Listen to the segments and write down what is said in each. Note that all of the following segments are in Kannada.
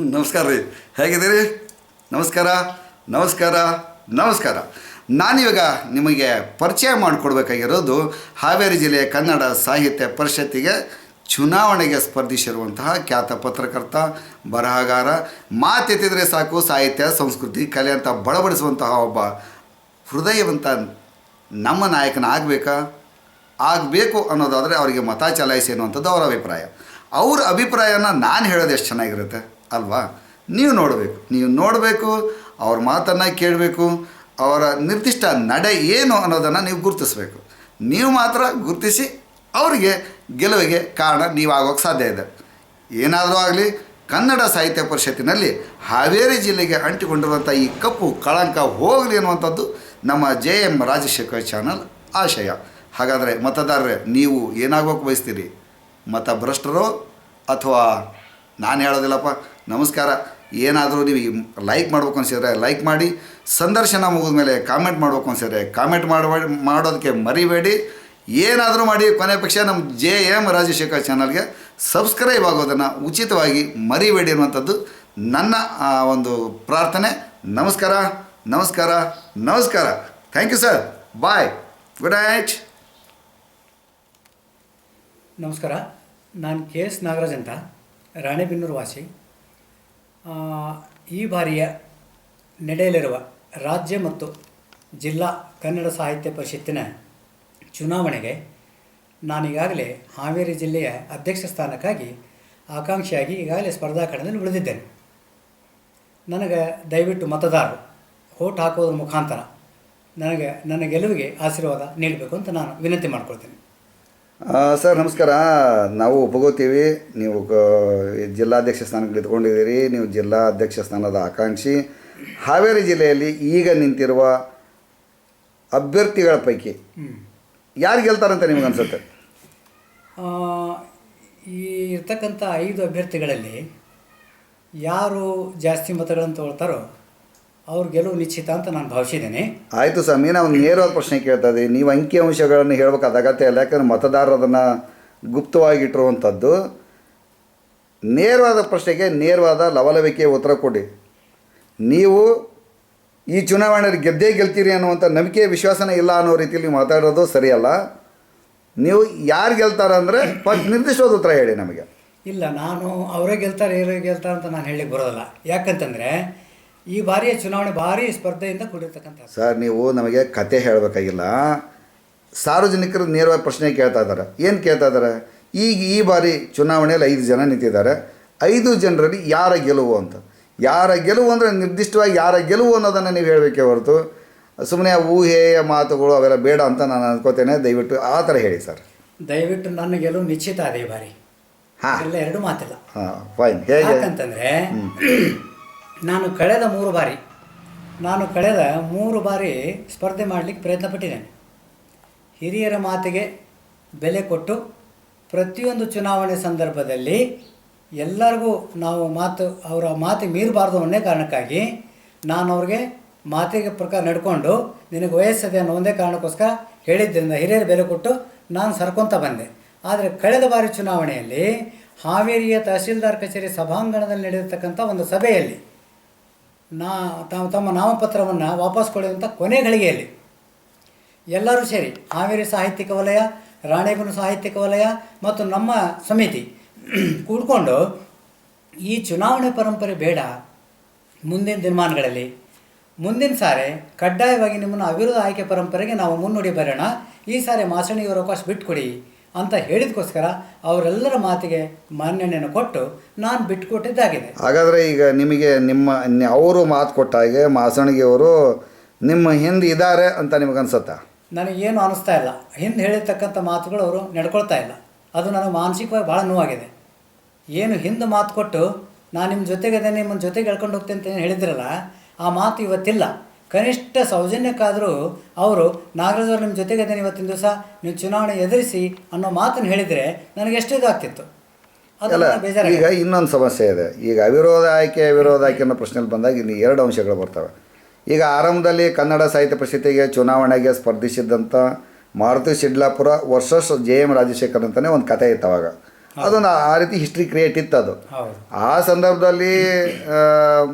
ನಮಸ್ಕಾರ ರೀ. ಹೇಗಿದ್ದೀರಿ? ನಮಸ್ಕಾರ. ನಮಸ್ಕಾರ. ನಮಸ್ಕಾರ. ನಾನಿವಾಗ ನಿಮಗೆ ಪರಿಚಯ ಮಾಡಿಕೊಡ್ಬೇಕಾಗಿರೋದು ಹಾವೇರಿ ಜಿಲ್ಲೆಯ ಕನ್ನಡ ಸಾಹಿತ್ಯ ಪರಿಷತ್ತಿಗೆ ಚುನಾವಣೆಗೆ ಸ್ಪರ್ಧಿಸಿರುವಂತಹ ಖ್ಯಾತ ಪತ್ರಕರ್ತ, ಬರಹಗಾರ, ಮಾತೆತ್ತಿದ್ರೆ ಸಾಕು, ಸಾಹಿತ್ಯ, ಸಂಸ್ಕೃತಿ, ಕಲೆ ಅಂತ ಬಳಬಡಿಸುವಂತಹ ಒಬ್ಬ ಹೃದಯವಂತ ನಮ್ಮ ನಾಯಕನ ಆಗಬೇಕಾ? ಆಗಬೇಕು ಅನ್ನೋದಾದರೆ ಅವರಿಗೆ ಮತ ಚಲಾಯಿಸಿ ಅನ್ನುವಂಥದ್ದು ಅವರ ಅಭಿಪ್ರಾಯ. ಅವ್ರ ಅಭಿಪ್ರಾಯನ ನಾನು ಹೇಳೋದು ಎಷ್ಟು ಚೆನ್ನಾಗಿರುತ್ತೆ? ಅಲ್ವಾ? ನೀವು ನೋಡಬೇಕು. ನೀವು ನೋಡಬೇಕು, ಅವ್ರ ಮಾತನ್ನು ಕೇಳಬೇಕು, ಅವರ ನಿರ್ದಿಷ್ಟ ನಡೆ ಏನು ಅನ್ನೋದನ್ನು ನೀವು ಗುರುತಿಸಬೇಕು. ನೀವು ಮಾತ್ರ ಗುರುತಿಸಿ ಅವರಿಗೆ ಗೆಲುವಿಗೆ ಕಾರಣ ನೀವು ಆಗೋಕೆ ಸಾಧ್ಯ ಇದೆ. ಏನಾದರೂ ಆಗಲಿ, ಕನ್ನಡ ಸಾಹಿತ್ಯ ಪರಿಷತ್ತಿನಲ್ಲಿ ಹಾವೇರಿ ಜಿಲ್ಲೆಗೆ ಅಂಟಿಕೊಂಡಿರುವಂಥ ಈ ಕಪ್ಪು ಕಳಂಕ ಹೋಗಲಿ ಅನ್ನುವಂಥದ್ದು ನಮ್ಮ ಜೆ ಎಂ ರಾಜಶೇಖರ್ ಚಾನಲ್ ಆಶಯ. ಹಾಗಾದರೆ ಮತದಾರರೇ, ನೀವು ಏನಾಗೋಕೆ ಬಯಸ್ತೀರಿ? ಮತ ಭ್ರಷ್ಟರೋ ಅಥವಾ ನಾನು ಹೇಳೋದಿಲ್ಲಪ್ಪ ನಮಸ್ಕಾರ. ಏನಾದರೂ ನೀವು ಲೈಕ್ ಮಾಡ್ಬೇಕು ಅನ್ಸಿದ್ರೆ ಲೈಕ್ ಮಾಡಿ, ಸಂದರ್ಶನ ಮುಗಿದ ಮೇಲೆ ಕಾಮೆಂಟ್ ಮಾಡ್ಬೇಕು ಅನ್ಸಿದ್ರೆ ಕಾಮೆಂಟ್ ಮಾಡಬೇಡಿ ಮಾಡೋದಕ್ಕೆ ಮರಿಬೇಡಿ. ಏನಾದರೂ ಮಾಡಿ ಕೊನೆ ಪಕ್ಷ ನಮ್ಮ ಜೆ ಎಂ ರಾಜಶೇಖರ್ ಚಾನಲ್ಗೆ ಸಬ್ಸ್ಕ್ರೈಬ್ ಆಗೋದನ್ನು ಉಚಿತವಾಗಿ ಮರಿಬೇಡಿ ಅನ್ನುವಂಥದ್ದು ನನ್ನ ಒಂದು ಪ್ರಾರ್ಥನೆ. ನಮಸ್ಕಾರ ನಮಸ್ಕಾರ ನಮಸ್ಕಾರ. Thank you sir bye good night ನಮಸ್ಕಾರ. ನಾನು ಕೆ ಎಸ್ ನಾಗರಾಜ್ ಅಂತ, ರಾಣೆಬೆನ್ನೂರು ವಾಸಿ. ಈ ಬಾರಿಯ ನಡೆಯಲಿರುವ ರಾಜ್ಯ ಮತ್ತು ಜಿಲ್ಲಾ ಕನ್ನಡ ಸಾಹಿತ್ಯ ಪರಿಷತ್ತಿನ ಚುನಾವಣೆಗೆ ನಾನೀಗಾಗಲೇ ಹಾವೇರಿ ಜಿಲ್ಲೆಯ ಅಧ್ಯಕ್ಷ ಸ್ಥಾನಕ್ಕಾಗಿ ಆಕಾಂಕ್ಷಿಯಾಗಿ ಈಗಾಗಲೇ ಸ್ಪರ್ಧಾ ಕಣದಲ್ಲಿ ಉಳಿದಿದ್ದೇನೆ. ನನಗೆ ದಯವಿಟ್ಟು ಮತದಾರರು ಓಟ್ ಹಾಕೋದ್ರ ಮುಖಾಂತರ ನನಗೆ ನನ್ನ ಗೆಲುವಿಗೆ ಆಶೀರ್ವಾದ ನೀಡಬೇಕು ಅಂತ ನಾನು ವಿನಂತಿ ಮಾಡ್ಕೊಳ್ತೇನೆ. ಸರ್, ನಮಸ್ಕಾರ. ನಾವು ಒಪ್ಕೋತೀವಿ. ನೀವು ಜಿಲ್ಲಾಧ್ಯಕ್ಷ ಸ್ಥಾನಕ್ಕೆ ಇಟ್ಕೊಂಡಿದ್ದೀರಿ ನೀವು ಜಿಲ್ಲಾ ಅಧ್ಯಕ್ಷ ಸ್ಥಾನದ ಆಕಾಂಕ್ಷಿ. ಹಾವೇರಿ ಜಿಲ್ಲೆಯಲ್ಲಿ ಈಗ ನಿಂತಿರುವ ಅಭ್ಯರ್ಥಿಗಳ ಪೈಕಿ ಯಾರು ಗೆಲ್ತಾರಂತ ನಿಮ್ಗೆ ಅನಿಸುತ್ತೆ? ಈ ಇರ್ತಕ್ಕಂಥ ಐದು ಅಭ್ಯರ್ಥಿಗಳಲ್ಲಿ ಯಾರು ಜಾಸ್ತಿ ಮತಗಳನ್ನು ತಗೊಳ್ತಾರೋ ಅವ್ರ ಗೆಲುವು ನಿಶ್ಚಿತ ಅಂತ ನಾನು ಭಾವಿಸಿದ್ದೇನೆ. ಆಯಿತು ಸ್ವಾಮಿ ನಾವು ನೇರವಾದ ಪ್ರಶ್ನೆ ಕೇಳ್ತಾ ಇದ್ದೀವಿ ನೀವು ಅಂಕಿ ಅಂಶಗಳನ್ನು ಹೇಳಬೇಕಾದ ಅಗತ್ಯ ಇಲ್ಲ. ಯಾಕಂದರೆ ಮತದಾರರು ಅದನ್ನು ಗುಪ್ತವಾಗಿಟ್ಟಿರುವಂಥದ್ದು. ನೇರವಾದ ಪ್ರಶ್ನೆಗೆ ನೇರವಾದ ಲವಲವಿಕೆ ಉತ್ತರ ಕೊಡಿ. ನೀವು ಈ ಚುನಾವಣೆಯಲ್ಲಿ ಗೆದ್ದೇ ಗೆಲ್ತೀರಿ ಅನ್ನುವಂಥ ನಂಬಿಕೆ ವಿಶ್ವಾಸನೇ ಇಲ್ಲ ಅನ್ನೋ ರೀತಿಯಲ್ಲಿ ನೀವು ಮಾತಾಡೋದು ಸರಿಯಲ್ಲ. ನೀವು ಯಾರು ಗೆಲ್ತಾರ ಅಂದರೆ ಫಸ್ಟ್ ನಿರ್ದಿಷ್ಟವಾದ ಉತ್ತರ ಹೇಳಿ ನಮಗೆ. ಇಲ್ಲ ನಾನು ಅವರೇ ಗೆಲ್ತಾರೆ ಇವರೇ ಗೆಲ್ತಾರೆ ಅಂತ ನಾನು ಹೇಳಿ ಬರೋದಲ್ಲ. ಯಾಕಂತಂದರೆ ಈ ಬಾರಿಯ ಚುನಾವಣೆ ಭಾರಿ ಸ್ಪರ್ಧೆಯಿಂದ ಕೂಡಿರ್ತಕ್ಕಂಥ ಸರ್ ನೀವು ನಮಗೆ ಕತೆ ಹೇಳಬೇಕಾಗಿಲ್ಲ. ಸಾರ್ವಜನಿಕರು ನೇರವಾಗಿ ಪ್ರಶ್ನೆ ಕೇಳ್ತಾ ಇದ್ದಾರೆ. ಏನು ಕೇಳ್ತಾ ಇದ್ದಾರೆ? ಈಗ ಈ ಬಾರಿ ಚುನಾವಣೆಯಲ್ಲಿ ಐದು ಜನ ನಿಂತಿದ್ದಾರೆ. ಐದು ಜನರಲ್ಲಿ ಯಾರ ಗೆಲುವು ಅಂತ. ಯಾರ ಗೆಲುವು ಅಂದರೆ ನಿರ್ದಿಷ್ಟವಾಗಿ ಯಾರ ಗೆಲುವು ಅನ್ನೋದನ್ನು ನೀವು ಹೇಳಬೇಕೇ ಹೊರತು ಸುಮ್ಮನೆ ಊಹೆಯ ಮಾತುಗಳು ಅವೆಲ್ಲ ಬೇಡ ಅಂತ ನಾನು ಅನ್ಕೋತೇನೆ. ದಯವಿಟ್ಟು ಆ ಥರ ಹೇಳಿ ಸರ್. ದಯವಿಟ್ಟು ನನ್ನ ಗೆಲುವು ನಿಶ್ಚಿತ ಅದೇ ಬಾರಿ. ಹಾಂ. ಎಲ್ಲ ಎರಡು ಮಾತಿಲ್ಲ. ಹಾಂ ಫೈನ್ ಹೇಗೆ? ಯಾಕಂತಂದರೆ ನಾನು ಕಳೆದ ಮೂರು ಬಾರಿ, ನಾನು ಕಳೆದ ಮೂರು ಬಾರಿ ಸ್ಪರ್ಧೆ ಮಾಡಲಿಕ್ಕೆ ಪ್ರಯತ್ನ ಪಟ್ಟಿದ್ದೇನೆ ಹಿರಿಯರ ಮಾತಿಗೆ ಬೆಲೆ ಕೊಟ್ಟು ಪ್ರತಿಯೊಂದು ಚುನಾವಣೆ ಸಂದರ್ಭದಲ್ಲಿ ಎಲ್ಲರಿಗೂ ನಾವು ಮಾತು, ಅವರ ಮಾತು ಮೀರಬಾರ್ದು ಒಂದೇ ಕಾರಣಕ್ಕಾಗಿ ನಾನು ಅವ್ರಿಗೆ ಮಾತಿಗೆ ಪ್ರಕಾರ ನಡ್ಕೊಂಡು ನಿನಗೆ ವಯಸ್ಸದೆ ಅನ್ನೋ ಒಂದೇ ಕಾರಣಕ್ಕೋಸ್ಕರ ಹೇಳಿದ್ದರಿಂದ ಹಿರಿಯರ ಬೆಲೆ ಕೊಟ್ಟು ನಾನು ಸರ್ಕೊತಾ ಬಂದೆ. ಆದರೆ ಕಳೆದ ಬಾರಿ ಚುನಾವಣೆಯಲ್ಲಿ ಹಾವೇರಿಯ ತಹಸೀಲ್ದಾರ್ ಕಚೇರಿ ಸಭಾಂಗಣದಲ್ಲಿ ನಡೆದಿರ್ತಕ್ಕಂಥ ಒಂದು ಸಭೆಯಲ್ಲಿ ನಾ ತಾವು ತಮ್ಮ ನಾಮಪತ್ರವನ್ನು ವಾಪಸ್ ಕೊಡುವಂಥ ಕೊನೆ ಗಳಿಗೆಯಲ್ಲಿ ಎಲ್ಲರೂ ಸೇರಿ ಹಾವೇರಿ ಸಾಹಿತ್ಯಿಕ ವಲಯ, ರಾಣೆಬೆನ್ನೂರು ಸಾಹಿತ್ಯಿಕ ವಲಯ ಮತ್ತು ನಮ್ಮ ಸಮಿತಿ ಕೂಡ್ಕೊಂಡು ಈ ಚುನಾವಣೆ ಪರಂಪರೆ ಬೇಡ ಮುಂದಿನ ದಿನಮಾನಗಳಲ್ಲಿ. ಮುಂದಿನ ಸಾರಿ ಕಡ್ಡಾಯವಾಗಿ ನಿಮ್ಮನ್ನು ಅವಿರೋಧ ಆಯ್ಕೆ ಪರಂಪರೆಗೆ ನಾವು ಮುನ್ನುಡಿ ಬರೋಣ. ಈ ಸಾರಿ ಮಾಸಣಿಯವರು ಅವಕಾಶ ಬಿಟ್ಕೊಡಿ. ಅಂತ ಹೇಳಿದಕ್ಕೋಸ್ಕರ ಅವರೆಲ್ಲರ ಮಾತಿಗೆ ಮಾನ್ಯನೆಯನ್ನು ಕೊಟ್ಟು ನಾನು ಬಿಟ್ಟುಕೊಟ್ಟಿದ್ದಾಗಿದೆ ಹಾಗಾದರೆ ಈಗ ನಿಮಗೆ ನಿಮ್ಮ ಅವರು ಮಾತು ಕೊಟ್ಟ ಹಾಗೆ ಮಾಸಣಿಗೆಯವರು ನಿಮ್ಮ ಹಿಂದೆ ಇದ್ದಾರೆ ಅಂತ ನಿಮಗೆ ಅನ್ಸುತ್ತಾ? ನನಗೇನು ಅನಿಸ್ತಾ ಇಲ್ಲ. ಹಿಂದೆ ಹೇಳಿರ್ತಕ್ಕಂಥ ಮಾತುಗಳು ಅವರು ನಡ್ಕೊಳ್ತಾ ಇಲ್ಲ. ಅದು ನನಗೆ ಮಾನಸಿಕವಾಗಿ ಭಾಳ ನೋವಾಗಿದೆ. ಏನು ಹಿಂದೆ ಮಾತು ಕೊಟ್ಟು ನಾನು ನಿಮ್ಮ ಜೊತೆಗೆ ನಿಮ್ಮ ಜೊತೆಗೆ ಹೇಳ್ಕೊಂಡು ಹೋಗ್ತೀನಿ ಅಂತ ಏನು ಹೇಳಿದ್ರಲ್ಲ ಆ ಮಾತು ಇವತ್ತಿಲ್ಲ. ಕನಿಷ್ಠ ಸೌಜನ್ಯಕ್ಕಾದರೂ ಅವರು ನಾಗರಾಜ್ ಅವರು ನಿಮ್ಮ ಜೊತೆಗೆ ಇವತ್ತಿನ ದಿವಸ ನೀವು ಚುನಾವಣೆ ಎದುರಿಸಿ ಅನ್ನೋ ಮಾತನ್ನು ಹೇಳಿದರೆ ನನಗೆ ಎಷ್ಟು ಇದಾಗ್ತಿತ್ತು ಆಗ್ತಿತ್ತು. ಅದೆಲ್ಲ ಈಗ ಇನ್ನೊಂದು ಸಮಸ್ಯೆ ಇದೆ. ಈಗ ಅವಿರೋಧ ಆಯ್ಕೆ ಅವಿರೋಧ ಆಯ್ಕೆ ಅನ್ನೋ ಪ್ರಶ್ನೆಯಲ್ಲಿ ಬಂದಾಗ ಇಲ್ಲಿ ಎರಡು ಅಂಶಗಳು ಬರ್ತವೆ. ಈಗ ಆರಂಭದಲ್ಲಿ ಕನ್ನಡ ಸಾಹಿತ್ಯ ಪರಿಷತ್ತಿಗೆ ಚುನಾವಣೆಗೆ ಸ್ಪರ್ಧಿಸಿದ್ದಂಥ Maruti Shidlapura versus J M Rajashekar ಅಂತಲೇ ಒಂದು ಕತೆ ಇತ್ತು ಅವಾಗ. ಅದೊಂದು ಆ ರೀತಿ ಹಿಸ್ಟ್ರಿ ಕ್ರಿಯೇಟ್ ಇತ್ತು ಅದು. ಆ ಸಂದರ್ಭದಲ್ಲಿ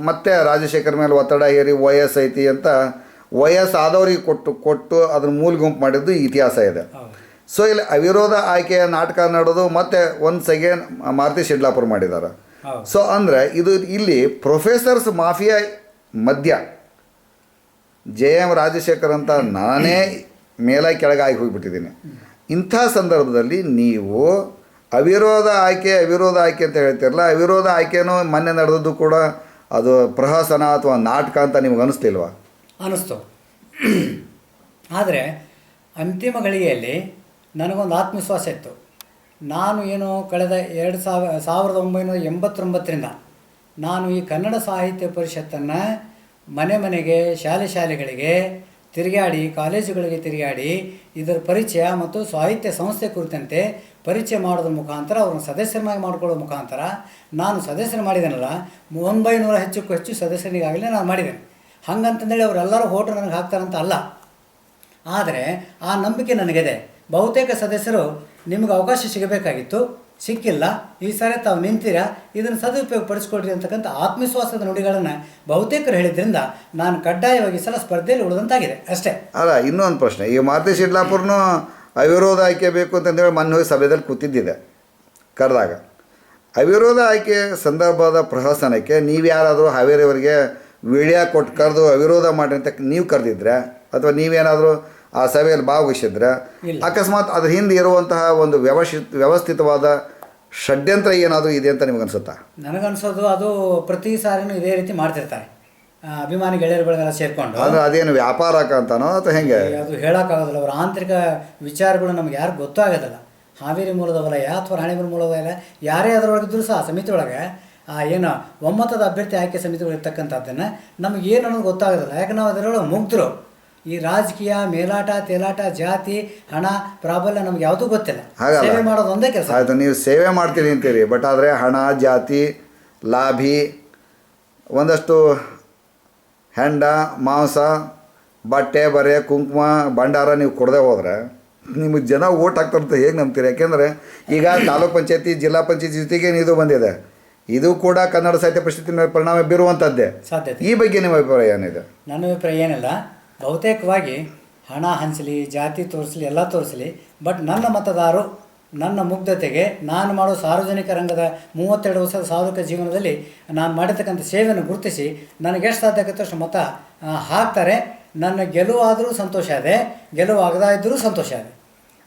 ಮತ್ತೆ ರಾಜಶೇಖರ್ ಮೇಲೆ ಒತ್ತಡ ಹೇರಿ ಐತಿ ಅಂತ ವಯಸ್ಸಾದವ್ರಿಗೆ ಕೊಟ್ಟು ಕೊಟ್ಟು ಅದನ್ನ ಮೂಲ ಗುಂಪು ಮಾಡಿದ್ದು ಇತಿಹಾಸ ಇದೆ. ಸೊ ಇಲ್ಲಿ ಅವಿರೋಧ ಆಯ್ಕೆಯ ನಾಟಕ ನಡೆದು ಮತ್ತೆ ಒನ್ಸ್ ಅಗೇನ್ ಮಾರುತಿ ಶಿಡ್ಲಾಪುರ ಮಾಡಿದ್ದಾರೆ ಸೊ ಅಂದರೆ ಇದು ಇಲ್ಲಿ ಪ್ರೊಫೆಸರ್ಸ್ ಮಾಫಿಯಾ ಮಧ್ಯ. ಜೆ ಎಂ ರಾಜಶೇಖರ್ ಅಂತ ನಾನೇ ಮೇಲಾಗಿ ಕೆಳಗಾಗಿ ಹೋಗಿಬಿಟ್ಟಿದ್ದೀನಿ. ಇಂಥ ಸಂದರ್ಭದಲ್ಲಿ ನೀವು ಅವಿರೋಧ ಆಯ್ಕೆ ಅವಿರೋಧ ಆಯ್ಕೆ ಅಂತ ಹೇಳ್ತಿರಲ್ಲ, ಅವಿರೋಧ ಆಯ್ಕೆನೂ ಮೊನ್ನೆ ನಡೆದದ್ದು ಕೂಡ ಅದು ಪ್ರಹಸನ ಅಥವಾ ನಾಟಕ ಅಂತ ನಿಮ್ಗೆ ಅನಿಸ್ತಿಲ್ವಾ ಅನಿಸ್ತು. ಆದರೆ ಅಂತಿಮ ಗಳಿಗೆಯಲ್ಲಿ ನನಗೊಂದು ಆತ್ಮವಿಶ್ವಾಸ ಇತ್ತು. ನಾನು ಏನು ಕಳೆದ ಎರಡು ಸಾವಿರ, ಸಾವಿರದ ಒಂಬೈನೂರ ಎಂಬತ್ತೊಂಬತ್ತರಿಂದ ನಾನು ಈ ಕನ್ನಡ ಸಾಹಿತ್ಯ ಪರಿಷತ್ತನ್ನು ಮನೆ ಮನೆಗೆ, ಶಾಲೆ ಶಾಲೆಗಳಿಗೆ ತಿರುಗಾಡಿ, ಕಾಲೇಜುಗಳಿಗೆ ತಿರುಗಾಡಿ, ಇದರ ಪರಿಚಯ ಮತ್ತು ಸಾಹಿತ್ಯ ಸಂಸ್ಥೆ ಕುರಿತಂತೆ ಪರಿಚಯ ಮಾಡೋದ್ರ ಮುಖಾಂತರ, ಅವ್ರನ್ನ ಸದಸ್ಯರನ್ನಾಗಿ ಮಾಡ್ಕೊಳ್ಳೋ ಮುಖಾಂತರ ನಾನು ಸದಸ್ಯರು ಮಾಡಿದ್ದೇನಲ್ಲ ಒಂಬೈನೂರ ಹೆಚ್ಚಕ್ಕೂ ಹೆಚ್ಚು ಸದಸ್ಯರಿಗಾಗಲೇ ನಾನು ಮಾಡಿದ್ದೇನೆ ಹಂಗಂತಂದೇಳಿ ಅವರೆಲ್ಲರೂ ಹೋಟ್ರು ನನಗೆ ಹಾಕ್ತಾರಂತ ಅಲ್ಲ. ಆದರೆ ಆ ನಂಬಿಕೆ ನನಗಿದೆ. ಬಹುತೇಕ ಸದಸ್ಯರು ನಿಮಗೆ ಅವಕಾಶ ಸಿಗಬೇಕಾಗಿತ್ತು. ಸಿಕ್ಕಿಲ್ಲ. ಈ ಸಾರಿ ತಾವು ನಿಂತೀರಾ? ಇದನ್ನು ಸದುಪಯೋಗ ಪಡಿಸ್ಕೊಳ್ರಿ ಅಂತಕ್ಕಂಥ ಆತ್ಮವಿಶ್ವಾಸದ ನುಡಿಗಳನ್ನು ಬಹುತೇಕರು ಹೇಳಿದ್ರಿಂದ ನಾನು ಕಡ್ಡಾಯವಾಗಿ ಸಲ ಸ್ಪರ್ಧೆಯಲ್ಲಿ ಉಳಿದಂತಾಗಿದೆ. ಅಷ್ಟೇ. ಅಲ್ಲ, ಇನ್ನೊಂದು ಪ್ರಶ್ನೆ. ಈಗ ಮಾರುತಿ ಶಿಡ್ಲಾಪುರ್ನು ಅವಿರೋಧ ಆಯ್ಕೆ ಬೇಕು ಅಂತಂದೇಳಿ ಮೊನ್ನೆ ಹೋಗಿ ಸಭೆಯಲ್ಲಿ ಕೂತಿದ್ದಿದೆ ಕರೆದಾಗ. ಅವಿರೋಧ ಆಯ್ಕೆ ಸಂದರ್ಭದ ಪ್ರಹಸನಕ್ಕೆ ನೀವು ಯಾರಾದರೂ ಹಾವೇರಿಯವರಿಗೆ ವಿಡಿಯೋ ಕೊಟ್ಟು ಕರೆದು ಅವಿರೋಧ ಮಾಡಿ ಅಂತ ನೀವು ಕರೆದಿದ್ರೆ ಅಥವಾ ನೀವೇನಾದರೂ ಆ ಸಭೆಯಲ್ಲಿ ಭಾಗವಹಿಸಿದ್ರೆ ಅಕಸ್ಮಾತ್ ಅದ್ರ ಹಿಂದೆ ಇರುವಂತಹ ಒಂದು ವ್ಯವಸ್ಥಿತ ವ್ಯವಸ್ಥಿತವಾದ ಷಡ್ಯಂತ್ರ ಏನಾದರೂ ಇದೆ ಅಂತ ನಿಮ್ಗೆ ನನಗೆ ನನಗನ್ಸೋದು ಅದು ಪ್ರತಿ ಸಾರಿನೂ ಇದೇ ರೀತಿ ಮಾಡ್ತಿರ್ತಾರೆ. ಅಭಿಮಾನಿ ಗೆಳೆಯರುಗಳೆಲ್ಲ ಸೇರ್ಕೊಂಡು. ಅಂದ್ರೆ ಅದೇನು ವ್ಯಾಪಾರ ಅಂತಾನೋ ಅಥವಾ ಹೆಂಗೆ? ಅದು ಹೇಳೋಕ್ಕಾಗೋದಿಲ್ಲ. ಅವರ ಆಂತರಿಕ ವಿಚಾರಗಳು ನಮ್ಗೆ ಯಾರು ಗೊತ್ತಾಗೋದಿಲ್ಲ ಹಾವೇರಿ ಮೂಲದವಲ್ಲ ಯಾ ಅಥವಾ ರಾಣಿಬೆನ್ನೂರು ಮೂಲದ ವಲಯ ಯಾರೇ ಅದರೊಳಗಿದ್ರು ಸಹ ಸಮಿತಿ ಒಳಗೆ ಆ ಏನು ಒಮ್ಮತದ ಅಭ್ಯರ್ಥಿ ಆಯ್ಕೆ ಸಮಿತಿ ಇರ್ತಕ್ಕಂಥದ್ದನ್ನು ನಮಗೆ ಏನು ಅನ್ನೋದು ಗೊತ್ತಾಗೋದಿಲ್ಲ. ಯಾಕೆ ನಾವು ಅದರೊಳಗೆ ಮುಗ್ಧರು ಈ ರಾಜಕೀಯ ಮೇಲಾಟ ತೇಲಾಟ ಜಾತಿ ಹಣ ಪ್ರಾಬಲ್ಯ ನಮ್ಗೆ ಯಾವುದೂ ಗೊತ್ತಿಲ್ಲ. ಸೇವೆ ಮಾಡೋದು ಒಂದೇ ಕೆಲಸ. ಆಯಿತು ನೀವು ಸೇವೆ ಮಾಡ್ತೀರಿ ಅಂತೀರಿ. ಬಟ್ ಆದರೆ ಹಣ ಜಾತಿ ಲಾಭಿ ಒಂದಷ್ಟು ಹೆಂಡ ಮಾಂಸ ಬಟ್ಟೆ ಬರೆ ಕುಂಕುಮ ಭಂಡಾರ ನೀವು ಕೊಡದೆ ಹೋದ್ರೆ ನಿಮಗೆ ಜನ ಓಟ್ ಅಂತ ಹೇಗೆ ನಂಬ್ತೀರಿ? ಯಾಕೆಂದರೆ ಈಗ ತಾಲೂಕ್ ಪಂಚಾಯತಿ ಜಿಲ್ಲಾ ಪಂಚಾಯತಿ ಜೊತೆಗೆ ಇದು ಬಂದಿದೆ. ಇದು ಕೂಡ ಕನ್ನಡ ಸಾಹಿತ್ಯ ಪರಿಸ್ಥಿತಿ ಮೇಲೆ ಪರಿಣಾಮ ಬೀರುವಂಥದ್ದೇ. ಸಾಧ್ಯತೆ ಈ ಬಗ್ಗೆ ನಿಮ್ಮ ಅಭಿಪ್ರಾಯ ಏನಿದೆ? ನನ್ನ ಅಭಿಪ್ರಾಯ ಏನಿಲ್ಲ. ಬಹುತೇಕವಾಗಿ ಹಣ ಹಂಚಲಿ ಜಾತಿ ತೋರಿಸಲಿ ಎಲ್ಲ ತೋರಿಸಲಿ ಬಟ್ ನನ್ನ ಮತದಾರರು ನನ್ನ ಮುಗ್ಧತೆಗೆ ನಾನು ಮಾಡೋ ಸಾರ್ವಜನಿಕ ರಂಗದ ಮೂವತ್ತೆರಡು ವರ್ಷದ ಸಾರ್ವಜನಿಕ ಜೀವನದಲ್ಲಿ ನಾನು ಮಾಡಿರ್ತಕ್ಕಂಥ ಸೇವೆಯನ್ನು ಗುರುತಿಸಿ ನನಗೆ ಎಷ್ಟು ಸಾಧ್ಯ ಆಗುತ್ತೋ ಅಷ್ಟು ಮತ ಹಾಕ್ತಾರೆ. ನನ್ನ ಗೆಲುವಾದರೂ ಸಂತೋಷ ಇದೆ ಗೆಲುವಾಗದ ಇದ್ದರೂ ಸಂತೋಷ ಇದೆ.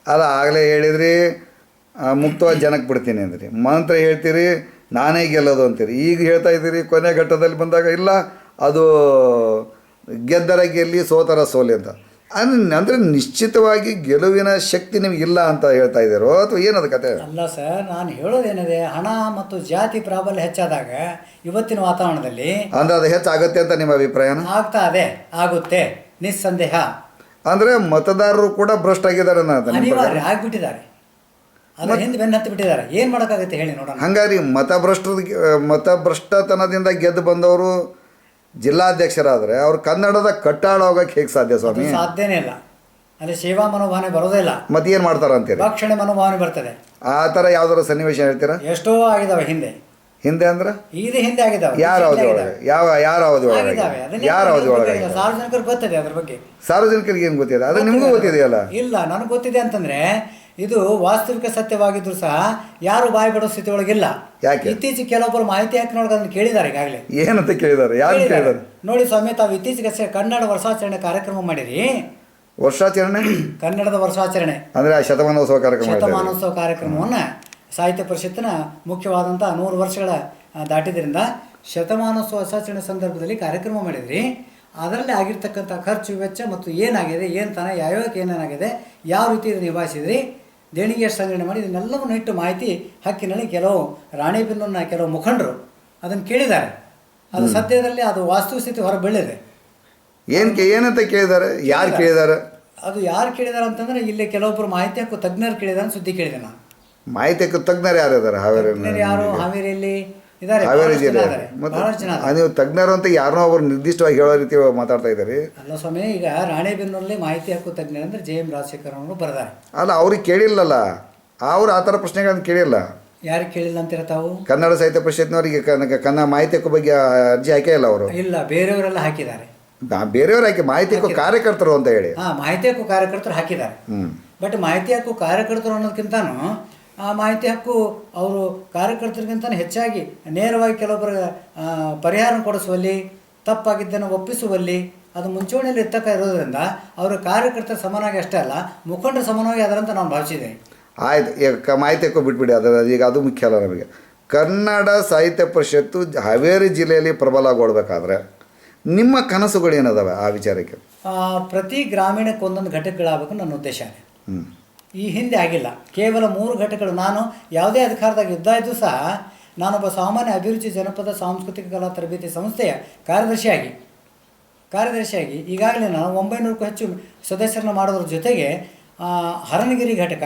ಅಲ್ಲ, ಆಗಲೇ ಹೇಳಿದ್ರಿ ಮುಕ್ತವಾಗಿ ಜನಕ್ಕೆ ಬಿಡ್ತೀನಿ ಅಂದ್ರಿ. ಮಂತ್ರ ಹೇಳ್ತೀರಿ, ನಾನೇ ಗೆಲ್ಲೋದು ಅಂತೀರಿ. ಈಗ ಹೇಳ್ತಾ ಇದ್ದೀರಿ, ಕೊನೆ ಘಟ್ಟದಲ್ಲಿ ಬಂದಾಗ, ಇಲ್ಲ, ಅದು ಗೆದ್ದರ ಗೆಲ್ಲಿ ಸೋತರ ಸೋಲಿ ಅಂತ. ಅಂದರೆ ನಿಶ್ಚಿತವಾಗಿ ಗೆಲುವಿನ ಶಕ್ತಿ ನಿಮಗಿಲ್ಲ ಅಂತ ಹೇಳ್ತಾ ಇದ್ದಾರೋ ಅಥವಾ ಏನದು ಕತೆ? ಅಲ್ಲ ಸರ್ ನಾನು ಹೇಳೋದೇನಿದೆ ಹಣ ಮತ್ತು ಜಾತಿ ಪ್ರಾಬಲ್ಯ ಹೆಚ್ಚಾದಾಗ ಇವತ್ತಿನ ವಾತಾವರಣದಲ್ಲಿ ಅಂದ್ರೆ ಅದು ಹೆಚ್ಚಾಗುತ್ತೆ ಅಂತ ನಿಮ್ಮ ಅಭಿಪ್ರಾಯನ? ಆಗ್ತಾ ಅದೇ ಆಗುತ್ತೆ ನಿಸ್ಸಂದೇಹ. ಅಂದರೆ ಮತದಾರರು ಕೂಡ ಭ್ರಷ್ಟ ಆಗಿದ್ದಾರೆ ಅನ್ನೋದು ನಿಮ್ಮ ಪ್ರಕಾರ. ಅನಿವಾರ್ಯ ಆಗ್ಬಿಟ್ಟಿದ್ದಾರೆ. ಅದ್ರ ಹಿಂದೆ ಬೆನ್ನು ಹತ್ತಿ ಬಿಟ್ಟಿದ್ದಾರೆ. ಏನು ಮಾಡೋಕ್ಕಾಗುತ್ತೆ ಹೇಳಿ ನೋಡೋಣ. ಹಂಗಾರಿ ಮತ ಭ್ರಷ್ಟತನದಿಂದ ಗೆದ್ದು ಬಂದವರು ಜಿಲ್ಲಾಧ್ಯಕ್ಷರಾದರೆ ಅವ್ರು ಕನ್ನಡದ ಕಟ್ಟಾಳ ಹೋಗಕ್ಕೆ ಹೇಗೆ ಸಾಧ್ಯ ಸ್ವಾಮಿ? ಸಾಧ್ಯನೇ ಇಲ್ಲ. ಅಲ್ಲಿ ಸೇವಾ ಮನೋಭಾವನೆ ಬರೋದೇ ಇಲ್ಲ. ಮತ್ತೆ ಏನು ಮಾಡ್ತಾರ ಅಂತೀರಿ? ಭಕ್ಷಣೆ ಮನೋಭಾವನೆ ಬರ್ತದೆ. ಆ ಥರ ಯಾವ್ದಾರ ಸನ್ನಿವೇಶ ಹೇಳ್ತೀರಾ? ಎಷ್ಟೋ ಆಗಿದಾವೆ ಹಿಂದೆ. ಹಿಂದೆ ಅಂದ್ರೆ? ಇದು ಹಿಂದೆ ಆಗಿದಾವೆ. ಯಾರ ಅವಧಿ ಒಳಗೆ? ಯಾವ ಯಾರ ಅವಧಿ ಒಳಗೆ? ಆಗಿದಾವೆ. ಅದನ್ನೇ ಯಾರ ಅವಧಿ ಒಳಗೆ ಗೊತ್ತಿಲ್ಲ. ಸಾರ್ವಜನಿಕರಿಗೆ ಗೊತ್ತಿದೆ ಅದ್ರ ಬಗ್ಗೆ. ಸಾರ್ವಜನಿಕರಿಗೆ ಏನು ಗೊತ್ತಿದೆ? ಅದು ನಿಮಗೂ ಗೊತ್ತಿದೆಯಲ್ಲ? ಇಲ್ಲ ನನಗೆ ಗೊತ್ತಿದೆ ಅಂತಂದ್ರೆ ಇದು ವಾಸ್ತವಿಕ ಸತ್ಯವಾಗಿದ್ರು ಸಹ ಯಾರು ಬಾಯಿ ಬಿಡೋ ಸ್ಥಿತಿ ಒಳಗಿಲ್ಲ ಯಾಕೆ? ಇತ್ತೀಚೆಗೆ ಕೆಲವೊಬ್ಬರು ಮಾಹಿತಿ ಹಾಕಿನೊಳಗೆ ಅದನ್ನು ಕೇಳಿದ್ದಾರೆ ಈಗಾಗಲೇ. ಏನಂತ ಕೇಳಿದಾರೆ ಯಾರು ಕೇಳಿದ್ದಾರೆ. ನೋಡಿ ಸ್ವಾಮಿ ತಾವು ಇತ್ತೀಚೆಗೆ ಕನ್ನಡ ವರ್ಷಾಚರಣೆ ಕಾರ್ಯಕ್ರಮ ಮಾಡಿರಿ. ವರ್ಷಾಚರಣೆ? ಕನ್ನಡದ ವರ್ಷಾಚರಣೆ. ಅಂದರೆ ಶತಮಾನೋತ್ಸವ ಕಾರ್ಯಕ್ರಮ ಶತಮಾನೋತ್ಸವ ಕಾರ್ಯಕ್ರಮವನ್ನ ಸಾಹಿತ್ಯ ಪರಿಷತ್ತಿನ ಮುಖ್ಯವಾದಂಥ ನೂರು ವರ್ಷಗಳ ದಾಟಿದ್ರಿಂದ ಶತಮಾನೋತ್ಸವ ವರ್ಷಾಚರಣೆ ಸಂದರ್ಭದಲ್ಲಿ ಕಾರ್ಯಕ್ರಮ ಮಾಡಿದ್ರಿ. ಅದರಲ್ಲಿ ಆಗಿರ್ತಕ್ಕಂಥ ಖರ್ಚು ವೆಚ್ಚ ಮತ್ತು ಏನಾಗಿದೆ ಏನು ತಾನ ಯಾವ್ಯಾವಕ್ಕೆ ಏನೇನಾಗಿದೆ ಯಾವ ರೀತಿ ನಿಭಾಯಿಸಿದ್ರಿ? ದೇಣಿಗೆ ಸಂಗ್ರಹಣೆ ಮಾಡಿ ಇದನ್ನೆಲ್ಲವನ್ನು ಇಟ್ಟು ಮಾಹಿತಿ ಹಕ್ಕಿನಲ್ಲಿ ಕೆಲವು ರಾಣಿಬೆನ್ನೂರಿನ ಕೆಲವು ಮುಖಂಡರು ಅದನ್ನು ಕೇಳಿದ್ದಾರೆ. ಅದು ಸದ್ಯದಲ್ಲಿ ಅದು ವಾಸ್ತುಸ್ಥಿತಿ ಹೊರಬೀಳಿದೆ ಏನು ಏನಂತ ಕೇಳಿದ್ದಾರೆ? ಯಾರು ಕೇಳಿದ್ದಾರೆ. ಅದು ಯಾರು ಕೇಳಿದ್ದಾರೆ ಅಂತಂದ್ರೆ ಇಲ್ಲಿ ಕೆಲವೊಬ್ಬರು ಮಾಹಿತಿ ಹಕ್ಕು ತಜ್ಞರು ಕೇಳಿದಾರೆ ಸುದ್ದಿ ಕೇಳಿದೆ ನಾನು. ಮಾಹಿತಿ ತಜ್ಞರು ಯಾರು ಇದ್ದಾರೆ ಹಾವೇರಿ ಯಾರು? ಹಾವೇರಿಯಲ್ಲಿ ಇದ್ದಾರೆ ಹಾವೇರಿ ಇದೆ ಬಹಳಷ್ಟು ಜನ ಇದ್ದಾರೆ. ನೀವು ತಜ್ಞರು ಅಂತ ಯಾರನ್ನೋ ಒಬ್ಬರು ನಿರ್ದಿಷ್ಟವಾಗಿ ಹೇಳೋ ರೀತಿ ಮಾತಾಡ್ತಾ ಇದ್ದಾರೆ. ಅಲ್ಲ ಸ್ವಾಮಿ ಈಗ ರಾಣೆಬೆನ್ನೂರಲ್ಲಿ ಮಾಹಿತಿ ಹಕ್ಕು ತಜ್ಞರು ಅಂದ್ರೆ ಜೆ ಎಂ ರಾಜಶೇಖರ್ ಅವರು ಬರೆದಾರೆ. ಅಲ್ಲ ಅವ್ರಿಗೆ ಕೇಳಿಲ್ಲಲ್ಲ. ಅವ್ರು ಆ ಥರ ಪ್ರಶ್ನೆಗಳನ್ನು ಕೇಳಿಲ್ಲ. ಯಾರು ಕೇಳಿಲ್ಲ ಅಂತೀರ ತಾವು? ಕನ್ನಡ ಸಾಹಿತ್ಯ ಪರಿಷತ್ನವರಿಗೆ ಕನ್ನಡ ಕನ್ನಡ ಮಾಹಿತಿ ಹಕ್ಕು ಬಗ್ಗೆ ಅರ್ಜಿ ಹಾಕೇ ಇಲ್ಲ ಅವರು. ಇಲ್ಲ ಬೇರೆಯವರೆಲ್ಲ ಹಾಕಿದ್ದಾರೆ. ಬೇರೆಯವ್ರು ಹಾಕಿ ಮಾಹಿತಿ ಹಕ್ಕು ಕಾರ್ಯಕರ್ತರು ಅಂತ ಹೇಳಿ. ಹಾಂ ಮಾಹಿತಿ ಹಕ್ಕು ಕಾರ್ಯಕರ್ತರು ಹಾಕಿದ್ದಾರೆ. ಬಟ್ ಮಾಹಿತಿ ಹಕ್ಕು ಕಾರ್ಯಕರ್ತರು ಅನ್ನೋದಕ್ಕಿಂತನೂ ಆ ಮಾಹಿತಿ ಹಕ್ಕು ಅವರು ಕಾರ್ಯಕರ್ತರಿಗಿಂತ ಹೆಚ್ಚಾಗಿ ನೇರವಾಗಿ ಕೆಲವೊಬ್ಬರ ಪರಿಹಾರ ಕೊಡಿಸುವಲ್ಲಿ ತಪ್ಪಾಗಿದ್ದನ್ನು ಒಪ್ಪಿಸುವಲ್ಲಿ ಅದು ಮುಂಚೂಣಿಯಲ್ಲಿ ಇರ್ತಕ್ಕ ಇರೋದ್ರಿಂದ ಅವರು ಕಾರ್ಯಕರ್ತರ ಸಮಾನವಾಗಿ ಅಷ್ಟೇ ಅಲ್ಲ ಮುಖಂಡರ ಸಮಾನವಾಗಿ ಅದರಂತ ನಾನು ಭಾವಿಸಿದ್ದೇನೆ ಆಯ್ತು ಈಗ ಕ- ಮಾಹಿತಿ ಹಕ್ಕು ಬಿಟ್ಬಿಡಿ ಅದು ಈಗ ಅದು ಮುಖ್ಯ ಅಲ್ಲ ನಮಗೆ. ಕನ್ನಡ ಸಾಹಿತ್ಯ ಪರಿಷತ್ತು ಹಾವೇರಿ ಜಿಲ್ಲೆಯಲ್ಲಿ ಪ್ರಬಲಗೊಳ್ಬೇಕಾದ್ರೆ ನಿಮ್ಮ ಕನಸುಗಳು ಏನದಾವೆ ಆ ವಿಚಾರಕ್ಕೆ? ಪ್ರತಿ ಗ್ರಾಮೀಣಕ್ಕೆ ಒಂದೊಂದು ಘಟಕಗಳಾಗಬೇಕು ನನ್ನ ಉದ್ದೇಶ. ಹ್ಞೂ ಈ ಹಿಂದೆ ಆಗಿಲ್ಲ. ಕೇವಲ ಮೂರು ಘಟಕಗಳು. ನಾನು ಯಾವುದೇ ಅಧಿಕಾರದಾಗ ಯುದ್ಧ ಇದ್ದು ಸಹ ನಾನೊಬ್ಬ ಸಾಮಾನ್ಯ ಅಭಿರುಚಿ ಜನಪದ ಸಾಂಸ್ಕೃತಿಕ ಕಲಾ ತರಬೇತಿ ಸಂಸ್ಥೆಯ ಕಾರ್ಯದರ್ಶಿಯಾಗಿ ಕಾರ್ಯದರ್ಶಿಯಾಗಿ ಈಗಾಗಲೇ ನಾನು ಒಂಬೈನೂರಕ್ಕೂ ಹೆಚ್ಚು ಸದಸ್ಯರನ್ನು ಮಾಡೋದ್ರ ಜೊತೆಗೆ ಹರನಗಿರಿ ಘಟಕ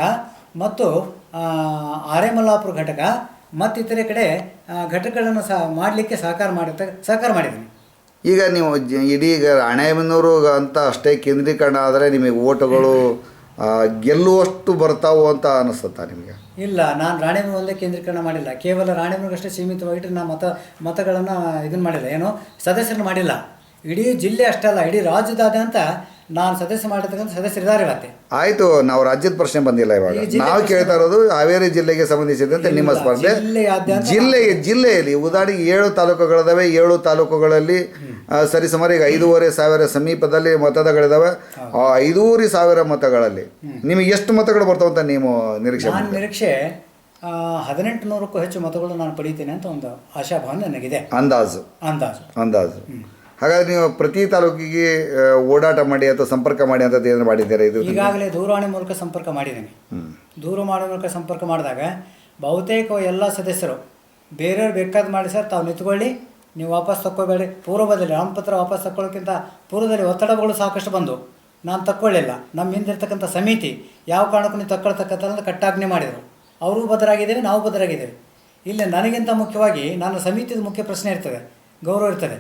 ಮತ್ತು ಆರೆಮಲ್ಲಾಪುರ ಘಟಕ ಮತ್ತಿತರೆ ಕಡೆ ಘಟಕಗಳನ್ನು ಸಹ ಮಾಡಲಿಕ್ಕೆ ಸಹಕಾರ ಮಾಡಿರ್ತ ಸಹಕಾರ ಮಾಡಿದ್ದೀನಿ. ಈಗ ನೀವು ಇಡೀ ಈಗ ಹಣೆಬೆನ್ನೂರು ಅಂತ ಅಷ್ಟೇ ಕೇಂದ್ರೀಕರಣ ಆದರೆ ನಿಮಗೆ ಓಟುಗಳು ಗೆಲ್ಲುವಷ್ಟು ಬರ್ತಾವೋ ಅಂತ ಅನಿಸುತ್ತಾ ನಿಮಗೆ? ಇಲ್ಲ, ನಾನು ರಾಣೆಬೆನ್ನೂರು ಒಂದೇ ಕೇಂದ್ರೀಕರಣ ಮಾಡಿಲ್ಲ. ಕೇವಲ ರಾಣೆಬೆನ್ನೂರಷ್ಟೇ ಸೀಮಿತವಾಗಿಟ್ಟು ನಾನು ಮತ, ಮತಗಳನ್ನು ಇದನ್ನು ಮಾಡಿಲ್ಲ. ಏನು? ಸದಸ್ಯರನ್ನು ಮಾಡಿಲ್ಲ. ಇಡೀ ಜಿಲ್ಲೆ ಅಷ್ಟೇ ಅಲ್ಲ, ಇಡೀ ರಾಜ್ಯದಾದ್ಯಂತ ನಾನು ಸದಸ್ಯ ಮಾಡಿರ್ತಕ್ಕಂಥ ಸದಸ್ಯರಿದ್ದಾರೆ ಇವತ್ತೆ. ಆಯಿತು ನಾವು ರಾಜ್ಯದ ಪ್ರಶ್ನೆ ಬಂದಿಲ್ಲ ಇವಾಗ. ಜಿಲ್ಲೆ ನಾವು ಕೇಳ್ತಾ ಇರೋದು ಹಾವೇರಿ ಜಿಲ್ಲೆಗೆ ಸಂಬಂಧಿಸಿದಂತೆ ನಿಮ್ಮ ಸ್ಪರ್ಧೆ. ಜಿಲ್ಲೆ ಜಿಲ್ಲೆಗೆ ಜಿಲ್ಲೆಯಲ್ಲಿ ಉದಾಹರಣೆಗೆ ಏಳು ತಾಲೂಕುಗಳಿದಾವೆ ಏಳು ತಾಲೂಕುಗಳಲ್ಲಿ ಆ, ಸರಿಸುಮಾರು ಈಗ ಐದೂವರೆ ಸಾವಿರ ಸಮೀಪದಲ್ಲಿ ಮತಗಳಿದಾವೆ ಆ ಐದೂವರೆ ಸಾವಿರ ಮತಗಳಲ್ಲಿ ನಿಮಗೆ ಎಷ್ಟು ಮತಗಳು ಬರ್ತಾವ ಅಂತ ನೀವು ನಿರೀಕ್ಷೆ ನಾನು ಮಾಡ್ತೀರಿ? ನಿರೀಕ್ಷೆ ಆ, ಹದಿನೆಂಟು ನೂರಕ್ಕೂ ಹೆಚ್ಚು ಮತಗಳು ನಾನು ಪಡೀತೇನೆ ಅಂತ ಒಂದು ಆಶಾಭಾವನೆ ನನಗಿದೆ. ಅಂದಾಜು. ಅಂದಾಜು. ಅಂದಾಜು. ಹಾಗಾದ್ರೆ ನೀವು ಪ್ರತಿ ತಾಲೂಕಿಗೆ ಓಡಾಟ ಮಾಡಿ ಅಥವಾ ಸಂಪರ್ಕ ಮಾಡಿ ಅಂತದ್ದು ಏನಾದ್ರು ಮಾಡಿದ್ದೀರಾ ಇದು? ಈಗಾಗಲೇ ದೂರವಾಣಿ ಮೂಲಕ ಸಂಪರ್ಕ ಮಾಡಿದ್ದೀನಿ. ದೂರವಾಣಿ ಮೂಲಕ ಸಂಪರ್ಕ ಮಾಡಿದಾಗ ಬಹುತೇಕ ಎಲ್ಲ ಸದಸ್ಯರು ಬೇರೆಯವ್ರು ಬೇಕಾದ ಮಾಡಿ ಸರ್ ತಾವು ನಿಂತ್ಕೊಳ್ಳಿ ನೀವು ವಾಪಸ್ ತಕ್ಕೋಬೇಡಿ. ಪೂರ್ವದಲ್ಲಿ ನಾಮಪತ್ರ ವಾಪಸ್ ತಕ್ಕೊಳ್ಳೋಕ್ಕಿಂತ ಪೂರ್ವದಲ್ಲಿ ಒತ್ತಡಗಳು ಸಾಕಷ್ಟು ಬಂದು ನಾನು ತಕ್ಕೊಳ್ಳಿಲ್ಲ. ನಮ್ಮ ಹಿಂದಿರ್ತಕ್ಕಂಥ ಸಮಿತಿ ಯಾವ ಕಾರಣಕ್ಕೂ ನೀವು ತಕ್ಕೊಳ್ತಕ್ಕಂಥ ಅಂತ ಕಟ್ಟಾಜ್ಞೆ ಮಾಡಿದರು. ಅವರು ಬದಲಾಗಿದ್ದೇವೆ ನಾವು ಬದಲಾಗಿದ್ದೇವೆ ಇಲ್ಲಿ ನನಗಿಂತ ಮುಖ್ಯವಾಗಿ ನಾನು ಸಮಿತಿಯ ಮುಖ್ಯ ಪ್ರಶ್ನೆ ಇರ್ತದೆ ಗೌರವ ಇರ್ತದೆ.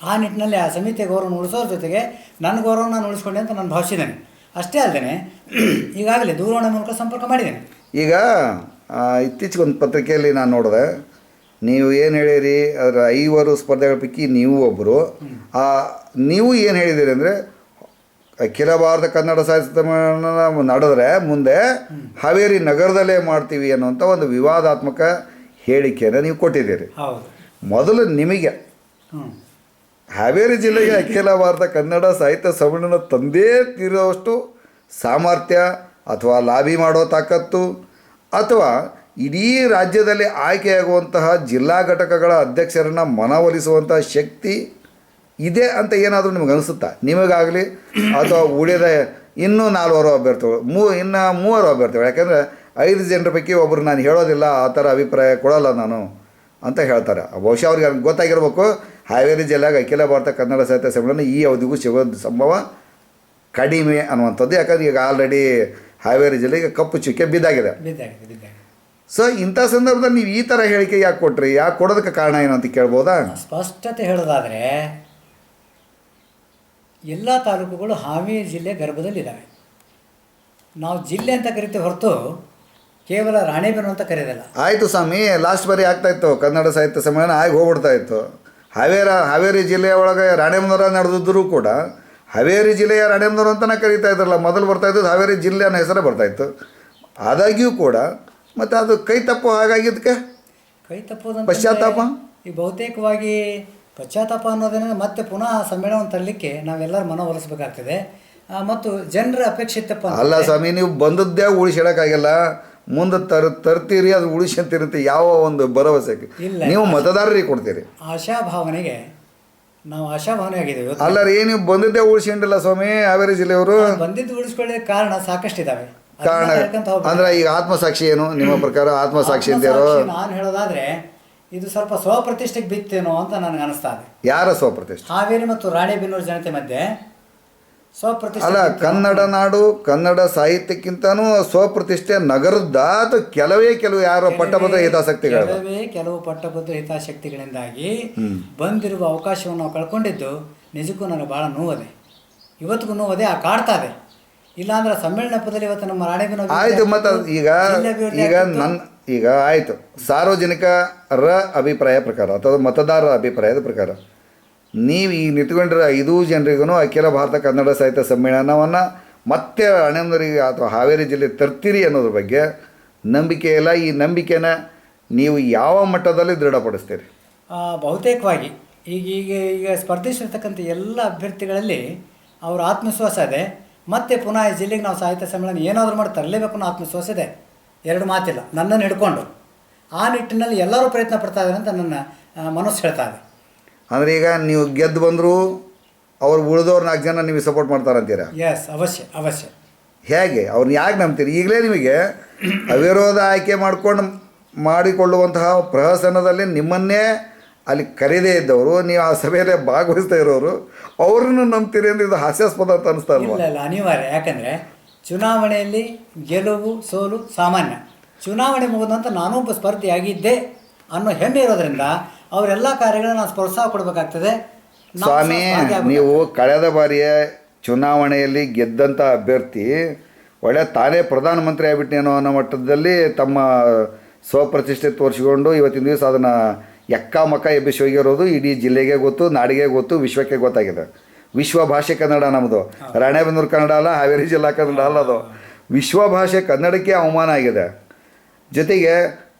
ಆ ನಿಟ್ಟಿನಲ್ಲಿ ಆ ಸಮಿತಿಯ ಗೌರವನ ಉಳಿಸೋದ್ರ ಜೊತೆಗೆ ನನ್ನ ಗೌರವನ ನಾನು ಉಳಿಸ್ಕೊಂಡೆ ಅಂತ ನಾನು ಭಾವಿಸಿದ್ದೇನೆ ಅಷ್ಟೇ ಅಲ್ಲದೆ ಈಗಾಗಲೇ ದೂರವಾಣಿ ಮೂಲಕ ಸಂಪರ್ಕ ಮಾಡಿದ್ದೇನೆ. ಈಗ ಇತ್ತೀಚೆಗೆ ಒಂದು ಪತ್ರಿಕೆಯಲ್ಲಿ ನಾನು ನೋಡಿದೆ ನೀವು ಏನು ಹೇಳಿರಿ ಅದರ ಐವರು ಸ್ಪರ್ಧೆಗಳ ಪೈಕಿ ನೀವು ಒಬ್ಬರು ಆ ನೀವು ಏನು ಹೇಳಿದ್ದೀರಿ ಅಂದರೆ ಅಖಿಲ ಭಾರತ ಕನ್ನಡ ಸಾಹಿತ್ಯ ಸಮ್ಮೇಳನ ನಡೆದ್ರೆ ಮುಂದೆ ಹಾವೇರಿ ನಗರದಲ್ಲೇ ಮಾಡ್ತೀವಿ ಅನ್ನುವಂಥ ಒಂದು ವಿವಾದಾತ್ಮಕ ಹೇಳಿಕೆಯನ್ನು ನೀವು ಕೊಟ್ಟಿದ್ದೀರಿ. ಹೌದು. ಮೊದಲು ನಿಮಗೆ ಹಾವೇರಿ ಜಿಲ್ಲೆಗೆ ಅಖಿಲ ಭಾರತ ಕನ್ನಡ ಸಾಹಿತ್ಯ ಸಮ್ಮೇಳನ ತಂದೇ ತೀರುವಷ್ಟು ಸಾಮರ್ಥ್ಯ ಅಥವಾ ಲಾಬಿ ಮಾಡೋ ತಾಕತ್ತು ಅಥವಾ ಇಡೀ ರಾಜ್ಯದಲ್ಲಿ ಆಯ್ಕೆಯಾಗುವಂತಹ ಜಿಲ್ಲಾ ಘಟಕಗಳ ಅಧ್ಯಕ್ಷರನ್ನು ಮನವೊಲಿಸುವಂತಹ ಶಕ್ತಿ ಇದೆ ಅಂತ ಏನಾದರೂ ನಿಮಗೆ ಅನಿಸುತ್ತಾ? ನಿಮಗಾಗಲಿ ಅಥವಾ ಉಳಿದ ಇನ್ನೂ ನಾಲ್ವರು ಅಭ್ಯರ್ಥಿಗಳು, ಮೂ, ಇನ್ನು ಮೂವರು ಅಭ್ಯರ್ಥಿಗಳು, ಯಾಕೆಂದರೆ ಐದು ಜನರ ಪೈಕಿ ಒಬ್ಬರು ನಾನು ಹೇಳೋದಿಲ್ಲ, ಆ ಥರ ಅಭಿಪ್ರಾಯ ಕೊಡೋಲ್ಲ ನಾನು ಅಂತ ಹೇಳ್ತಾರೆ. ಬಹುಶಃ ಅವ್ರಿಗೆ ಅವ್ರಿಗೆ ಗೊತ್ತಾಗಿರ್ಬೇಕು. ಹಾವೇರಿ ಜಿಲ್ಲೆಗೆ ಅಖಿಲ ಭಾರತ ಕನ್ನಡ ಸಾಹಿತ್ಯ ಸಮ್ಮೇಳನ ಈ ಅವಧಿಗೂ ಸಿಗೋ ಸಂಭವ ಕಡಿಮೆ ಅನ್ನುವಂಥದ್ದು. ಯಾಕಂದ್ರೆ ಈಗ ಆಲ್ರೆಡಿ ಹಾವೇರಿ ಜಿಲ್ಲೆಗೆ ಕಪ್ಪು ಚುಕ್ಕೆ ಬಿದ್ದಾಗಿದೆ. ಸೊ ಇಂಥ ಸಂದರ್ಭದಲ್ಲಿ ನೀವು ಈ ಥರ ಹೇಳಿಕೆ ಯಾಕೆ ಕೊಟ್ರಿ? ಯಾಕೆ ಕೊಡೋದಕ್ಕೆ ಕಾರಣ ಏನು ಅಂತ ಕೇಳ್ಬೋದಾ? ಸ್ಪಷ್ಟತೆ ಹೇಳೋದಾದರೆ ಎಲ್ಲ ತಾಲೂಕುಗಳು ಹಾವೇರಿ ಜಿಲ್ಲೆ ಗರ್ಭದಲ್ಲಿದ್ದಾವೆ. ನಾವು ಜಿಲ್ಲೆ ಅಂತ ಕರಿತೇವೆ ಹೊರತು ಕೇವಲ ರಾಣೆಬೆನ್ನು ಅಂತ ಕರೆಯೋದಿಲ್ಲ. ಆಯಿತು ಸ್ವಾಮಿ ಲಾಸ್ಟ್ ಬಾರಿ ಆಗ್ತಾ ಇತ್ತು ಕನ್ನಡ ಸಾಹಿತ್ಯ ಸಮ್ಮೇಳನ ಆಗಿ ಹೋಗ್ಬಿಡ್ತಾ ಇತ್ತು. ಹಾವೇರ ಹಾವೇರಿ ಜಿಲ್ಲೆಯ ಒಳಗೆ ರಾಣೆಬೆನ್ನೂರ ನಡೆದಿದ್ದರೂ ಕೂಡ ಹಾವೇರಿ ಜಿಲ್ಲೆಯ ರಾಣೆಬೆನ್ನೂರು ಅಂತಲೇ ಕರೀತಾ ಇದ್ರಲ್ಲ ಮೊದಲು ಬರ್ತಾ ಇದ್ದದ್ದು ಹಾವೇರಿ ಜಿಲ್ಲೆ ಅನ್ನೋ ಹೆಸರೇ ಬರ್ತಾ ಇತ್ತು. ಆದಾಗ್ಯೂ ಕೂಡ ಮತ್ತು ಅದು ಕೈ ತಪ್ಪು ಹಾಗಾಗಿದ್ದಕ್ಕೆ ಕೈ ತಪ್ಪು ಪಶ್ಚಾತ್ತಾಪ? ಈ ಬಹುತೇಕವಾಗಿ ಪಶ್ಚಾತ್ತಾಪ ಅನ್ನೋದನ್ನ ಮತ್ತೆ ಪುನಃ ಸಮ್ಮೇಳನ ತರಲಿಕ್ಕೆ ನಾವೆಲ್ಲರೂ ಮನವೊಲಿಸಬೇಕಾಗ್ತದೆ. ಮತ್ತು ಜನರ ಅಪೇಕ್ಷೆ ತಪ್ಪ ಅಲ್ಲ ಸ್ವಾಮಿ ನೀವು ಬಂದದ್ದೇ ಉಳಿಸಿಡೋಕ್ಕಾಗಲ್ಲ. ಮುಂದೆ ತರ್ ತರ್ತೀರಿ ಅದು ಉಳಿಸ್ಕೊಂತೀರಿ ಅಂತ ಯಾವ ಒಂದು ಭರವಸೆಗೆ ಇಲ್ಲ. ನೀವು ಮತದಾರರಿಗೆ ಕೊಡ್ತೀರಿ. ಆಶಾ ಭಾವನೆಗೆ ನಾವು ಆಶಾಭಾವನೆ ಆಗಿದ್ದೇವೆ ಇವತ್ತು ಅಲ್ಲ ರೀ ನೀವು ಬಂದಿದ್ದೇ ಉಳಿಸಿಕೊಂಡಿಲ್ಲ ಸ್ವಾಮಿ ಹಾವೇರಿ ಜಿಲ್ಲೆಯವರು. ಬಂದಿದ್ದು ಉಳಿಸ್ಕೊಳ್ಳೇ ಕಾರಣ ಸಾಕಷ್ಟಿದ್ದಾವೆ ಅದನ್ನ ಕಾರಣ ಹೇಳ್ಕೊಂತ ಹೋಗ್ಬೇಕು. ಅಂದ್ರೆ ಈಗ ಆತ್ಮಸಾಕ್ಷಿ ಏನು? ನಿಮ್ಮ ಪ್ರಕಾರ ಆತ್ಮಸಾಕ್ಷಿ ಅಂತೀರೋ ಆತ್ಮಸಾಕ್ಷಿ ನಾನು ಹೇಳೋದಾದ್ರೆ ಇದು ಸ್ವಲ್ಪ ಸ್ವಪ್ರತಿಷ್ಠೆಗೆ ಬಿತ್ತೇನೋ ಅಂತ ನನಗೆ ಅನಿಸ್ತಾ ಇದೆ. ಯಾರ ಸ್ವಪ್ರತಿಷ್ಠೆ? ಹಾವೇರಿ ಮತ್ತು ರಾಣೆಬೆನ್ನೂರು ಜನತೆ ಮಧ್ಯೆ ಅಲ್ಲ ಕನ್ನಡ ನಾಡು ಕನ್ನಡ ಸಾಹಿತ್ಯಕ್ಕಿಂತನೂ ಸ್ವಪ್ರತಿಷ್ಠೆ ನಗರದ್ದಾದ ಕೆಲವೇ ಕೆಲವು ಯಾರೋ ಪಟ್ಟಭದ್ರ ಹಿತಾಸಕ್ತಿಗಳು ಕೆಲವೇ ಕೆಲವು ಪಟ್ಟಭದ್ರ ಹಿತಾಸಕ್ತಿಗಳಿಂದಾಗಿ ಬಂದಿರುವ ಅವಕಾಶವನ್ನು ನಾವು ಕಳ್ಕೊಂಡಿದ್ದು ನಿಜಕ್ಕೂ ನನಗೆ ಭಾಳ ನೋವದೆ. ಇವತ್ತಿಗೂ ನೋವದೆ ಆ ಕಾಡ್ತಾ ಇದೆ ಇಲ್ಲಾಂದ್ರೆ ಸಮ್ಮೇಳನ ಪದಲ್ಲಿ ಇವತ್ತು ನಮ್ಮ ರಾಣೆಬೆನ್ನೂರು ಆಯ್ತು ಮತ್ತೆ ಈಗ ಈಗ. ನನ್ನ ಈಗ ಆಯಿತು. ಸಾರ್ವಜನಿಕರ ಅಭಿಪ್ರಾಯ ಪ್ರಕಾರ ಅಥವಾ ಮತದಾರರ ಅಭಿಪ್ರಾಯದ ಪ್ರಕಾರ ನೀವು ಈ ನಿಂತ್ಕೊಂಡಿರೋ ಐದು ಜನರಿಗೂ ಅಖಿಲ ಭಾರತ ಕನ್ನಡ ಸಾಹಿತ್ಯ ಸಮ್ಮೇಳನವನ್ನು ಮತ್ತೆ ಹಣೆಮರಿಗೆ ಅಥವಾ ಹಾವೇರಿ ಜಿಲ್ಲೆ ತರ್ತೀರಿ ಅನ್ನೋದ್ರ ಬಗ್ಗೆ ನಂಬಿಕೆ ಇಲ್ಲ. ಈ ನಂಬಿಕೆನ ನೀವು ಯಾವ ಮಟ್ಟದಲ್ಲಿ ದೃಢಪಡಿಸ್ತೀರಿ? ಬಹುತೇಕವಾಗಿ ಈಗ ಈಗ ಈಗ ಸ್ಪರ್ಧಿಸಿರ್ತಕ್ಕಂಥ ಎಲ್ಲ ಅಭ್ಯರ್ಥಿಗಳಲ್ಲಿ ಅವರ ಆತ್ಮವಿಶ್ವಾಸ ಇದೆ. ಮತ್ತೆ ಪುನಃ ಈ ಜಿಲ್ಲೆಗೆ ನಾವು ಸಾಹಿತ್ಯ ಸಮ್ಮೇಳನ ಏನಾದರೂ ಮಾಡಿ ತರಲೇಬೇಕು ಅನ್ನೋ ಆತ್ಮವಿಶ್ವಾಸ ಇದೆ. ಎರಡು ಮಾತಿಲ್ಲ. ನನ್ನನ್ನು ಹಿಡ್ಕೊಂಡು. ಆ ನಿಟ್ಟಿನಲ್ಲಿ ಎಲ್ಲರೂ ಪ್ರಯತ್ನ ಪಡ್ತಾ ಇದ್ದಾರೆ ಅಂತ ನನ್ನ ಮನಸ್ಸು ಹೇಳ್ತಾ ಇದೆ. ಅಂದರೆ ಈಗ ನೀವು ಗೆದ್ದು ಬಂದರೂ ಅವ್ರು ಉಳಿದವ್ರು ನಾಲ್ಕು ಜನ ನಿಮಗೆ ಸಪೋರ್ಟ್ ಮಾಡ್ತಾರಂತೀರಾ? ಎಸ್ ಅವಶ್ಯ ಅವಶ್ಯ. ಹೇಗೆ? ಅವ್ರನ್ನ ಯಾಕೆ ನಂಬ್ತೀರಿ? ಈಗಲೇ ನಿಮಗೆ ಅವಿರೋಧ ಆಯ್ಕೆ ಮಾಡ್ಕೊಂಡು ಮಾಡಿಕೊಳ್ಳುವಂತಹ ಪ್ರಹಸನದಲ್ಲಿ ನಿಮ್ಮನ್ನೇ ಅಲ್ಲಿ ಕರೀದೇ ಇದ್ದವರು ನೀವು ಆ ಸಭೆಯಲ್ಲೇ ಭಾಗವಹಿಸ್ತಾ ಇರೋರು ಅವ್ರನ್ನ ನಂಬ್ತೀರಿ ಅಂದ್ರೆ ಇದು ಹಾಸ್ಯಾಸ್ಪದ ಅಂತ ಅನಿಸ್ತಾ ಇಲ್ಲ ಅನಿವಾರ್ಯ. ಯಾಕಂದರೆ ಚುನಾವಣೆಯಲ್ಲಿ ಗೆಲುವು ಸೋಲು ಸಾಮಾನ್ಯ. ಚುನಾವಣೆ ಮುಗಿದಂತ ನಾನೊಬ್ಬ ಸ್ಪರ್ಧಿಯಾಗಿದ್ದೆ ಅನ್ನೋ ಹೆಮ್ಮೆ ಇರೋದ್ರಿಂದ ಅವರೆಲ್ಲ ಕಾರ್ಯಗಳನ್ನ ನಾವು ಪ್ರೋತ್ಸಾಹ ಕೊಡಬೇಕಾಗ್ತದೆ. ನಾವು ಸ್ವಾಮಿ ಸಹ ಸ್ಪರ್ಧೆ ಆಗ್ಬೇಕು. ನೀವು ಕಳೆದ ಬಾರಿಯ ಚುನಾವಣೆಯಲ್ಲಿ ಗೆದ್ದಂಥ ಅಭ್ಯರ್ಥಿ ಒಳ್ಳೆ ತಾನೇ ಪ್ರಧಾನಮಂತ್ರಿ ಆಗ್ಬಿಟ್ಟೇನೋ ಅನ್ನೋ ಮಟ್ಟದಲ್ಲಿ ತಮ್ಮ ಸ್ವಪ್ರತಿಷ್ಠೆ ತೋರಿಸಿಕೊಂಡು ಇವತ್ತಿನ ದಿವಸ ಅದನ್ನು ಎಕ್ಕ ಮಕ್ಕ ಎಬ್ಬಿಸಿ ಹೋಗಿರೋದು ಇಡೀ ಜಿಲ್ಲೆಗೆ ಗೊತ್ತು ನಾಡಿಗೆ ಗೊತ್ತು ವಿಶ್ವಕ್ಕೆ ಗೊತ್ತಾಗಿದೆ. ವಿಶ್ವ ಭಾಷೆ ಕನ್ನಡ ನಮ್ಮದು ರಾಣೆಬೆನ್ನೂರು ಕನ್ನಡ ಅಲ್ಲ ಹಾವೇರಿ ಜಿಲ್ಲಾ ಕನ್ನಡ ಅಲ್ಲ ಅದು. ವಿಶ್ವ ಭಾಷೆ ಕನ್ನಡಕ್ಕೆ ಅವಮಾನ ಆಗಿದೆ. ಜೊತೆಗೆ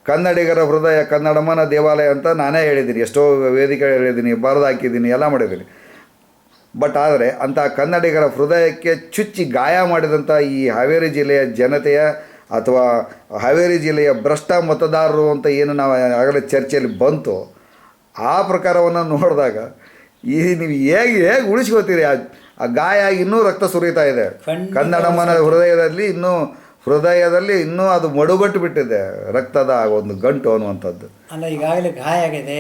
ಕನ್ನಡಿಗರ ಹೃದಯ ಕನ್ನಡಮ್ಮನ ದೇವಾಲಯ ಅಂತ ನಾನೇ ಹೇಳಿದ್ದೀನಿ. ಎಷ್ಟೋ ವೇದಿಕೆ ಹೇಳಿದ್ದೀನಿ. ಬರೆದು ಹಾಕಿದ್ದೀನಿ. ಎಲ್ಲ ಮಾಡಿದ್ದೀನಿ. ಬಟ್ ಆದರೆ ಅಂಥ ಕನ್ನಡಿಗರ ಹೃದಯಕ್ಕೆ ಚುಚ್ಚಿ ಗಾಯ ಮಾಡಿದಂಥ ಈ ಹಾವೇರಿ ಜಿಲ್ಲೆಯ ಜನತೆಯ ಅಥವಾ ಹಾವೇರಿ ಜಿಲ್ಲೆಯ ಭ್ರಷ್ಟ ಮತದಾರರು ಅಂತ ಏನು ನಾವು ಆಗಲೇ ಚರ್ಚೆಯಲ್ಲಿ ಬಂತು ಆ ಪ್ರಕಾರವನ್ನು ನೋಡಿದಾಗ ಈ ನೀವು ಹೇಗೆ ಹೇಗೆ ಉಳಿಸ್ಕೋತೀರಿ? ಆ ಗಾಯ ಇನ್ನೂ ರಕ್ತ ಸುರಿತಾ ಇದೆ. ಕನ್ನಡಮ್ಮನ ಹೃದಯದಲ್ಲಿ ಇನ್ನೂ ಹೃದಯದಲ್ಲಿ ಇನ್ನೂ ಅದು ಮಡುಗಟ್ಟು ಬಿಟ್ಟಿದೆ ರಕ್ತದ ಒಂದು ಗಂಟು ಅನ್ನುವಂಥದ್ದು. ಅಲ್ಲ, ಈಗಾಗಲೇ ಗಾಯ ಆಗಿದೆ,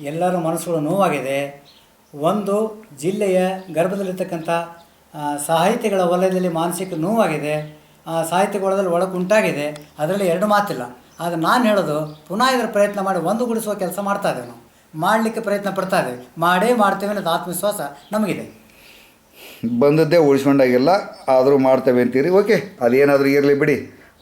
ಎಲ್ಲರ ಮನಸ್ಸುಗಳು ನೋವಾಗಿದೆ. ಒಂದು ಜಿಲ್ಲೆಯ ಗರ್ಭದಲ್ಲಿರ್ತಕ್ಕಂಥ ಸಾಹಿತ್ಯಗಳ ವಲಯದಲ್ಲಿ ಮಾನಸಿಕ ನೋವಾಗಿದೆ. ಆ ಸಾಹಿತ್ಯಗೊಳದಲ್ಲಿ ಒಳಗುಂಟಾಗಿದೆ ಅದರಲ್ಲಿ ಎರಡು ಮಾತಿಲ್ಲ. ಆದರೆ ನಾನು ಹೇಳೋದು, ಪುನಃ ಇದರ ಪ್ರಯತ್ನ ಮಾಡಿ ಒಂದುಗೂಡಿಸುವ ಕೆಲಸ ಮಾಡ್ತಾ ಇದ್ದೇವೆ ನಾವು ಮಾಡಲಿಕ್ಕೆ ಪ್ರಯತ್ನ ಪಡ್ತಾ ಇದ್ದೇವೆ. ಮಾಡೇ ಮಾಡ್ತೇವೆ ಅನ್ನೋದು ಆತ್ಮವಿಶ್ವಾಸ ನಮಗಿದೆ. ಬಂದದ್ದೇ ಉಳಿಸ್ಕೊಂಡಾಗಿಲ್ಲ ಆದರೂ ಮಾಡ್ತೇವೆ ಅಂತೀರಿ. ಓಕೆ ಅದೇನಾದರೂ ಇರಲಿ ಬಿಡಿ.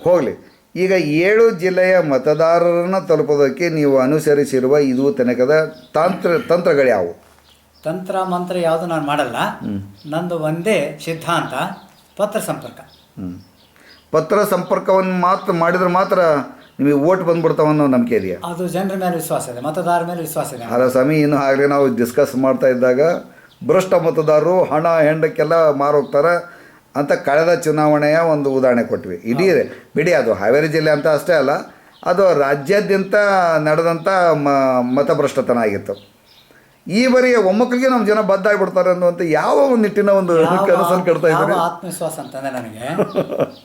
ಹೋಗಲಿ. ಈಗ ಏಳು ಜಿಲ್ಲೆಯ ಮತದಾರರನ್ನು ತಲುಪೋದಕ್ಕೆ ನೀವು ಅನುಸರಿಸಿರುವ ಇದು ತನಕದ ತಂತ್ರ ತಂತ್ರಗಳ್ಯಾವು? ತಂತ್ರ ಮಂತ್ರ ಯಾವುದು ನಾನು ಮಾಡಲ್ಲ. ನಂದು ಒಂದೇ ಸಿದ್ಧಾಂತ ಪತ್ರ ಸಂಪರ್ಕ. ಹ್ಞೂ ಪತ್ರ ಸಂಪರ್ಕವನ್ನು ಮಾತ್ರ ಮಾಡಿದ್ರೆ ಮಾತ್ರ ನಿಮಗೆ ಓಟ್ ಬಂದ್ಬಿಡ್ತಾವ ಅನ್ನೋ ನಂಬಿಕೆ ಇದೆಯಾ? ಅದು ಜನರ ಮೇಲೆ ವಿಶ್ವಾಸ ಇದೆ ಮತದಾರರ ಮೇಲೆ ವಿಶ್ವಾಸ ಇದೆ. ಅಲ್ಲ ಸ್ವಾಮಿ ಇನ್ನು ಆಗಲೇ ನಾವು ಡಿಸ್ಕಸ್ ಮಾಡ್ತಾ ಇದ್ದಾಗ ಭ್ರಷ್ಟ ಮತದಾರರು ಹಣ ಹೆಂಡಕ್ಕೆಲ್ಲ ಮಾರೋಗ್ತಾರೆ ಅಂತ ಕಳೆದ ಚುನಾವಣೆಯ ಒಂದು ಉದಾಹರಣೆ ಕೊಟ್ವಿ. ಇಡೀ ಬಿಡಿ ಅದು ಹಾವೇರಿ ಜಿಲ್ಲೆ ಅಂತ ಅಷ್ಟೇ ಅಲ್ಲ ಅದು ರಾಜ್ಯಾದ್ಯಂತ ನಡೆದಂಥ ಮ ಮತಭ್ರಷ್ಟತನ ಆಗಿತ್ತು. ಈ ಬರಿಯ ಒಮ್ಮಕ್ಕಳಿಗೆ ನಮ್ಮ ಜನ ಬದ್ದಾಗ್ಬಿಡ್ತಾರೆ ಅನ್ನುವಂಥ ಯಾವ ಒಂದು ನಿಟ್ಟಿನ ಒಂದು ಕನಸನ್ನು ಕಟ್ತಾ ಇದ್ದಾರೆ? ಆತ್ಮವಿಶ್ವಾಸ ಅಂತಂದ್ರೆ ನನಗೆ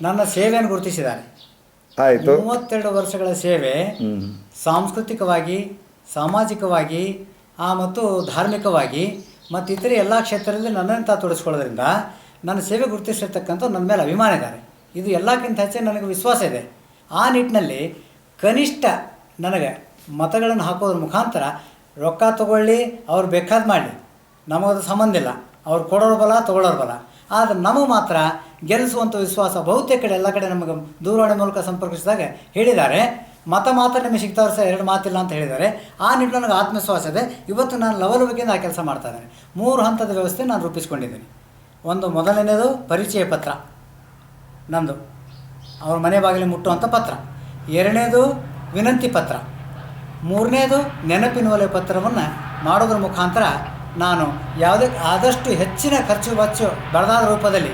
ನನ್ನ ಸೇವೆಯನ್ನು ಗುರುತಿಸಿದ್ದಾರೆ. ಆಯಿತು. ಮೂವತ್ತೆರಡು ವರ್ಷಗಳ ಸೇವೆ ಸಾಂಸ್ಕೃತಿಕವಾಗಿ ಸಾಮಾಜಿಕವಾಗಿ ಆ ಮತ್ತು ಧಾರ್ಮಿಕವಾಗಿ ಮತ್ತು ಇತರೆ ಎಲ್ಲ ಕ್ಷೇತ್ರದಲ್ಲಿ ನನ್ನನ್ನು ತಾ ತೊಡಸ್ಕೊಳ್ಳೋದ್ರಿಂದ ನನ್ನ ಸೇವೆ ಗುರುತಿಸಿರ್ತಕ್ಕಂಥ ನನ್ನ ಮೇಲೆ ಅಭಿಮಾನ ಇದ್ದಾರೆ ಇದು ಎಲ್ಲಕ್ಕಿಂತ ಹೆಚ್ಚು ನನಗೆ ವಿಶ್ವಾಸ ಇದೆ. ಆ ನಿಟ್ಟಿನಲ್ಲಿ ಕನಿಷ್ಠ ನನಗೆ ಮತಗಳನ್ನು ಹಾಕೋದ್ರ ಮುಖಾಂತರ ರೊಕ್ಕ ತಗೊಳ್ಳಿ, ಅವ್ರು ಬೇಕಾದ ಮಾಡಲಿ. ನಮಗದು ಸಂಬಂಧ ಇಲ್ಲ. ಅವ್ರು ಕೊಡೋರು ಬಲ ತೊಗೊಳ್ಳೋರು ಬಲ. ಆದರೆ ನಮಗೆ ಮಾತ್ರ ಗೆಲ್ಲಿಸುವಂಥ ವಿಶ್ವಾಸ ಬಹುತೇಕ ಕಡೆ ಎಲ್ಲ ಕಡೆ ನಮಗೆ ದೂರವಾಣಿ ಮೂಲಕ ಸಂಪರ್ಕಿಸಿದಾಗ ಹೇಳಿದ್ದಾರೆ. ಮತ ಮಾತ್ರ ನಿಮಗೆ ಸಿಗ್ತಾವ್ರೆ ಸರ್ ಎರಡು ಮಾತಿಲ್ಲ ಅಂತ ಹೇಳಿದ್ದಾರೆ. ಆ ನಿಟ್ಟಿನಲ್ಲಿ ನನಗೆ ಆತ್ಮವಿಶ್ವಾಸ ಇದೆ. ಇವತ್ತು ನಾನು ಲವಲವಿಕೆಯಿಂದ ಆ ಕೆಲಸ ಮಾಡ್ತಾ ಇದ್ದೇನೆ. ಮೂರು ಹಂತದ ವ್ಯವಸ್ಥೆ ನಾನು ರೂಪಿಸ್ಕೊಂಡಿದ್ದೀನಿ. ಒಂದು ಮೊದಲನೇದು ಪರಿಚಯ ಪತ್ರ. ನಂದು. ಅವ್ರ ಮನೆ ಬಾಗಿಲು ಮುಟ್ಟುವಂಥ ಪತ್ರ. ಎರಡನೇದು ವಿನಂತಿ ಪತ್ರ. ಮೂರನೇದು ನೆನಪಿನ ಒಲೆ ಪತ್ರವನ್ನು ಮಾಡೋದ್ರ ಮುಖಾಂತರ ನಾನು ಯಾವುದೇ, ಆದಷ್ಟು ಹೆಚ್ಚಿನ ಖರ್ಚು ವೆಚ್ಚ ಬರದಾದ ರೂಪದಲ್ಲಿ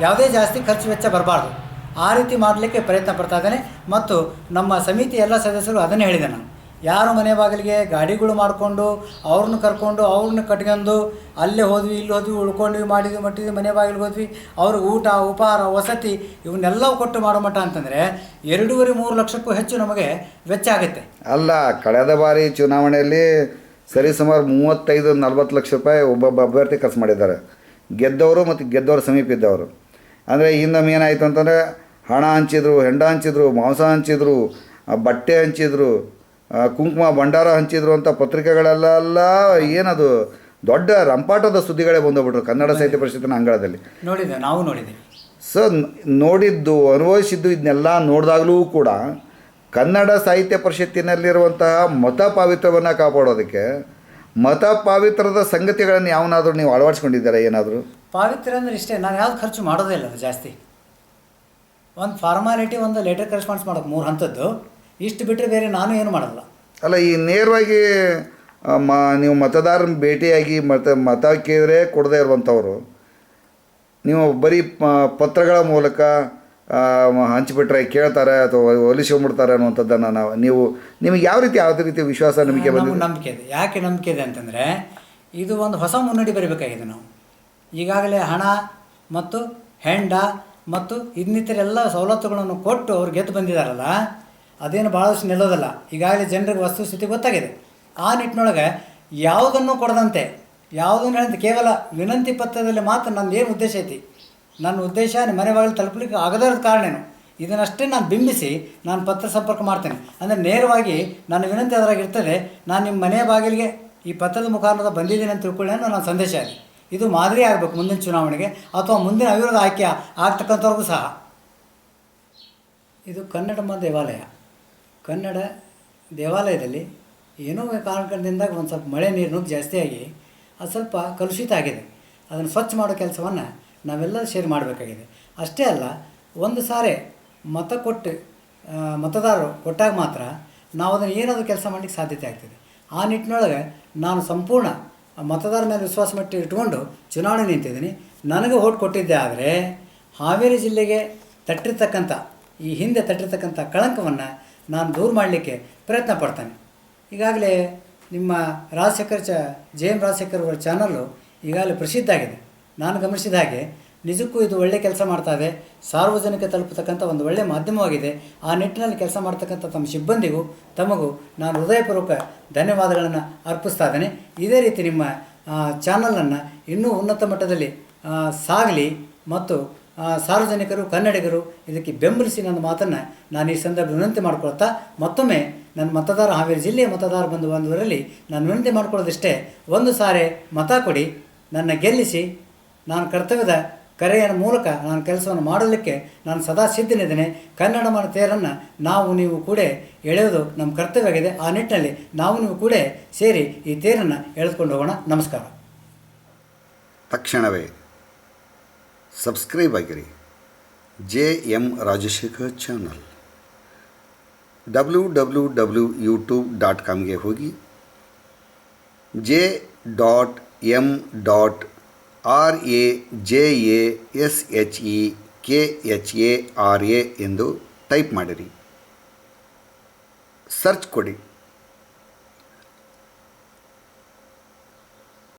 ಯಾವುದೇ ಜಾಸ್ತಿ ಖರ್ಚು ವೆಚ್ಚ ಬರಬಾರ್ದು. ಆ ರೀತಿ ಮಾಡಲಿಕ್ಕೆ ಪ್ರಯತ್ನ ಪಡ್ತಾ ಇದ್ದಾನೆ. ಮತ್ತು ನಮ್ಮ ಸಮಿತಿ ಎಲ್ಲ ಸದಸ್ಯರು ಅದನ್ನೇ ಹೇಳಿದೆ ನಾನು ಯಾರು ಮನೆ ಬಾಗಿಲಿಗೆ ಗಾಡಿಗಳು ಮಾಡಿಕೊಂಡು, ಅವ್ರನ್ನ ಕರ್ಕೊಂಡು, ಅವ್ರನ್ನ ಕಟ್ಕೊಂಡು, ಅಲ್ಲೇ ಹೋದ್ವಿ, ಇಲ್ಲಿ ಹೋದ್ವಿ, ಉಳ್ಕೊಂಡ್ವಿ, ಮಾಡಿದ್ವಿ, ಮಟ್ಟಿದ್ವಿ, ಮನೆ ಬಾಗಿಲಿಗೆ ಹೋದ್ವಿ, ಅವ್ರಿಗೆ ಊಟ, ಉಪಹಾರ, ವಸತಿ ಇವನ್ನೆಲ್ಲ ಕೊಟ್ಟು ಮಾಡೋ ಮಟ್ಟ ಅಂತಂದರೆ ಎರಡೂವರೆ, ಮೂರು ಲಕ್ಷಕ್ಕೂ ಹೆಚ್ಚು ನಮಗೆ ವೆಚ್ಚ ಆಗುತ್ತೆ. ಅಲ್ಲ, ಕಳೆದ ಬಾರಿ ಚುನಾವಣೆಯಲ್ಲಿ ಸರಿಸುಮಾರು ಮೂವತ್ತೈದು, ನಲ್ವತ್ತು ಲಕ್ಷ ರೂಪಾಯಿ ಒಬ್ಬೊಬ್ಬ ಅಭ್ಯರ್ಥಿ ಖರ್ಚು ಮಾಡಿದ್ದಾರೆ. ಗೆದ್ದವರು ಮತ್ತು ಗೆದ್ದವರು ಸಮೀಪ ಇದ್ದವರು. ಅಂದರೆ ಇನ್ನೊಮ್ಮೆ ಏನಾಯಿತು ಅಂತಂದರೆ ಹಣ ಹಂಚಿದ್ರು ಹೆಂಡ ಹಂಚಿದ್ರು ಮಾಂಸ ಹಂಚಿದ್ರು ಬಟ್ಟೆ ಹಂಚಿದ್ರು ಕುಂಕುಮ ಭಂಡಾರ ಹಂಚಿದ್ರು ಅಂತ ಪತ್ರಿಕೆಗಳೆಲ್ಲ ಏನದು ದೊಡ್ಡ ರಂಪಾಟದ ಸುದ್ದಿಗಳೇ ಬಂದೋಗ್ಬಿಟ್ರು ಕನ್ನಡ ಸಾಹಿತ್ಯ ಪರಿಷತ್ತಿನ ಅಂಗಳದಲ್ಲಿ. ನೋಡಿದೆ ನಾವು ನೋಡಿದ್ದೀವಿ ಸೊ ನೋಡಿದ್ದು ಅನುಭವಿಸಿದ್ದು ಇದನ್ನೆಲ್ಲ ನೋಡಿದಾಗಲೂ ಕೂಡ ಕನ್ನಡ ಸಾಹಿತ್ಯ ಪರಿಷತ್ತಿನಲ್ಲಿರುವಂತಹ ಮತ ಪಾವಿತ್ರವನ್ನು ಕಾಪಾಡೋದಕ್ಕೆ ಮತ ಪಾವಿತ್ರದ ಸಂಗತಿಗಳನ್ನು ಯಾವನಾದರೂ ನೀವು ಅಳವಡಿಸ್ಕೊಂಡಿದ್ದೀರಾ ಏನಾದರೂ? ಪಾವಿತ್ರ ಅಂದರೆ ಇಷ್ಟೇ ನಾನು ಯಾವ್ದು ಖರ್ಚು ಮಾಡೋದೇ ಇಲ್ಲ ಜಾಸ್ತಿ. ಒಂದು ಫಾರ್ಮಾಲಿಟಿ ಒಂದು ಲೆಟರ್ ಕರೆಸ್ಪಾನ್ಸ್ ಮಾಡೋದು ಮೂರು ಹಂತದ್ದು. ಇಷ್ಟು ಬಿಟ್ಟರೆ ಬೇರೆ ನಾನು ಏನು ಮಾಡಲ್ಲ ಅಲ್ಲ ಈ ನೇರವಾಗಿ ಮ ನೀವು ಮತದಾರನ ಭೇಟಿಯಾಗಿ ಮತ ಮತ ಕೇಳಿದ್ರೆ ಕೊಡದೇ ಇರುವಂಥವ್ರು ನೀವು ಬರೀ ಪತ್ರಗಳ ಮೂಲಕ ಹಂಚಿಬಿಟ್ರೆ ಕೇಳ್ತಾರೆ ಅಥವಾ ಒಲಿಸ್ಕೊಂಡ್ಬಿಡ್ತಾರೆ ಅನ್ನುವಂಥದ್ದನ್ನು ನಾವು ನೀವು ನಿಮಗೆ ಯಾವ ರೀತಿ ಯಾವುದೇ ರೀತಿ ವಿಶ್ವಾಸ ನಂಬಿಕೆ ನಮಗೆ ಬಂದಿದೆ? ನಂಬಿಕೆ ಇದೆ. ಯಾಕೆ ನಂಬಿಕೆ ಇದೆ ಅಂತಂದರೆ ಇದು ಒಂದು ಹೊಸ ಮುನ್ನಡಿ ಬರಬೇಕಾಗಿದೆ ನಾವು. ಈಗಾಗಲೇ ಹಣ ಮತ್ತು ಹೆಂಡ ಮತ್ತು ಇನ್ನಿತರೆಲ್ಲ ಸವಲತ್ತುಗಳನ್ನು ಕೊಟ್ಟು ಅವ್ರು ಗೆದ್ದು ಬಂದಿದ್ದಾರಲ್ಲ, ಅದೇನು ಭಾಳಷ್ಟು ನಿಲ್ಲೋದಲ್ಲ. ಈಗಾಗಲೇ ಜನರಿಗೆ ವಸ್ತುಸ್ಥಿತಿ ಗೊತ್ತಾಗಿದೆ. ಆ ನಿಟ್ಟಿನೊಳಗೆ ಯಾವುದನ್ನು ಕೊಡದಂತೆ, ಯಾವುದನ್ನು ಹೇಳಂತೆ ಕೇವಲ ವಿನಂತಿ ಪತ್ರದಲ್ಲಿ ಮಾತ್ರ ನನ್ನ ಏನು ಉದ್ದೇಶ ಐತಿ? ನನ್ನ ಉದ್ದೇಶ ನಿಮ್ಮ ಮನೆ ಬಾಗಿಲು ತಲುಪಲಿಕ್ಕೆ ಆಗದ ಕಾರಣೇನು ಇದನ್ನಷ್ಟೇ ನಾನು ಬಿಂಬಿಸಿ ನಾನು ಪತ್ರ ಸಂಪರ್ಕ ಮಾಡ್ತೇನೆ. ಅಂದರೆ ನೇರವಾಗಿ ನನ್ನ ವಿನಂತಿ ಅದರಾಗಿರ್ತದೆ ನಾನು ನಿಮ್ಮ ಮನೆಯ ಬಾಗಿಲಿಗೆ ಈ ಪತ್ರದ ಮುಖಾಂತರ ಬಂದಿದ್ದೀನಿ ಅಂತ ತಿಳ್ಕೊಳ್ಳಿ ಅನ್ನೋ ನನ್ನ ಸಂದೇಶ ಇದೆ ಇದು ಮಾದರಿ ಆಗಬೇಕು ಮುಂದಿನ ಚುನಾವಣೆಗೆ ಅಥವಾ ಮುಂದಿನ ಅವಿರೋಧ ಆಯ್ಕೆ ಆಗ್ತಕ್ಕಂಥವ್ರಿಗೂ ಸಹ. ಇದು ಕನ್ನಡಮ್ಮ ದೇವಾಲಯ. ಕನ್ನಡ ದೇವಾಲಯದಲ್ಲಿ ಏನೋ ಕಾರಣದಿಂದ ಒಂದು ಸ್ವಲ್ಪ ಮಳೆ ನೀರು ನುಗ್ಗಿ ಜಾಸ್ತಿಯಾಗಿ ಅದು ಸ್ವಲ್ಪ ಕಲುಷಿತ ಆಗಿದೆ. ಅದನ್ನು ಸ್ವಚ್ಛ ಮಾಡೋ ಕೆಲಸವನ್ನು ನಾವೆಲ್ಲ ಸೇರಿ ಮಾಡಬೇಕಾಗಿದೆ. ಅಷ್ಟೇ ಅಲ್ಲ, ಒಂದು ಸಾರಿ ಮತ ಕೊಟ್ಟು ಮತದಾರರು ಕೊಟ್ಟಾಗ ಮಾತ್ರ ನಾವು ಅದನ್ನು ಏನಾದರೂ ಕೆಲಸ ಮಾಡಲಿಕ್ಕೆ ಸಾಧ್ಯತೆ ಆಗ್ತದೆ. ಆ ನಿಟ್ಟಿನೊಳಗೆ ನಾನು ಸಂಪೂರ್ಣ ಮತದಾರ ಮೇಲೆ ವಿಶ್ವಾಸ ಮಟ್ಟ ಇಟ್ಕೊಂಡು ಚುನಾವಣೆ ನಿಂತಿದ್ದೀನಿ. ನನಗೆ ಓಟ್ ಕೊಟ್ಟಿದ್ದೆ ಆದರೆ ಹಾವೇರಿ ಜಿಲ್ಲೆಗೆ ತಟ್ಟಿರ್ತಕ್ಕಂಥ, ಈ ಹಿಂದೆ ತಟ್ಟಿರ್ತಕ್ಕಂಥ ಕಳಂಕವನ್ನು ನಾನು ದೂರ ಮಾಡಲಿಕ್ಕೆ ಪ್ರಯತ್ನ ಪಡ್ತೇನೆ. ಈಗಾಗಲೇ ನಿಮ್ಮ ರಾಜಶೇಖರ್ ಚ, ಜೆ ಎಂ ರಾಜಶೇಖರ್ ಅವರ ಚಾನಲ್ಲು ಈಗಾಗಲೇ ಪ್ರಸಿದ್ಧ ಆಗಿದೆ. ನಾನು ಗಮನಿಸಿದ ಹಾಗೆ ನಿಜಕ್ಕೂ ಇದು ಒಳ್ಳೆ ಕೆಲಸ ಮಾಡ್ತಾ ಇದೆ. ಸಾರ್ವಜನಿಕ ತಲುಪತಕ್ಕಂಥ ಒಂದು ಒಳ್ಳೆಯ ಮಾಧ್ಯಮವಾಗಿದೆ. ಆ ನಿಟ್ಟಿನಲ್ಲಿ ಕೆಲಸ ಮಾಡ್ತಕ್ಕಂಥ ತಮ್ಮ ಸಿಬ್ಬಂದಿಗೂ, ತಮಗೂ ನಾನು ಹೃದಯಪೂರ್ವಕ ಧನ್ಯವಾದಗಳನ್ನು ಅರ್ಪಿಸ್ತಾ ಇದ್ದೇನೆ. ಇದೇ ರೀತಿ ನಿಮ್ಮ ಚಾನಲನ್ನು ಇನ್ನೂ ಉನ್ನತ ಮಟ್ಟದಲ್ಲಿ ಸಾಗಲಿ ಮತ್ತು ಸಾರ್ವಜನಿಕರು, ಕನ್ನಡಿಗರು ಇದಕ್ಕೆ ಬೆಂಬಲಿಸಿ ನನ್ನ ಮಾತನ್ನು ನಾನು ಈ ಸಂದರ್ಭ ವಿನಂತಿ ಮಾಡ್ಕೊಳ್ತಾ ಮತ್ತೊಮ್ಮೆ ನನ್ನ ಮತದಾರ ಹಾವೇರಿ ಜಿಲ್ಲೆಯ ಮತದಾರ ಬಂಧು ಬಾಂಧವರಲ್ಲಿ ನಾನು ವಿನಂತಿ ಮಾಡ್ಕೊಳ್ಳೋದಿಷ್ಟೇ. ಒಂದು ಸಾರಿ ಮತ ಕೊಡಿ, ನನ್ನ ಗೆಲ್ಲಿಸಿ, ನಾನು ಕರ್ತವ್ಯದ ಕರೆಯ ಮೂಲಕ ನಾನು ಕೆಲಸವನ್ನು ಮಾಡಲಿಕ್ಕೆ ನಾನು ಸದಾ ಸಿದ್ಧನಿದ್ದೇನೆ. ಕನ್ನಡ ಮನ ತೇರನ್ನು ನಾವು ನೀವು ಕೂಡ ಎಳೆಯೋದು ನಮ್ಮ ಕರ್ತವ್ಯ ಆ ನಿಟ್ಟಿನಲ್ಲಿ ನಾವು ನೀವು ಕೂಡ ಸೇರಿ ಈ ತೇರನ್ನು ಎಳೆದುಕೊಂಡು ಹೋಗೋಣ. ನಮಸ್ಕಾರ. ತಕ್ಷಣವೇ ಸಬ್ಸ್ಕ್ರೈಬ್ ಆಗಿರಿ. J M Rajashekar channel. W W W YouTube dot ಕಾಮ್ಗೆ ಹೋಗಿ J dot M dot R A J A S H E K H A R A ಎಂದು ಟೈಪ್ ಮಾಡಿರಿ. ಸರ್ಚ್ ಕೊಡಿ.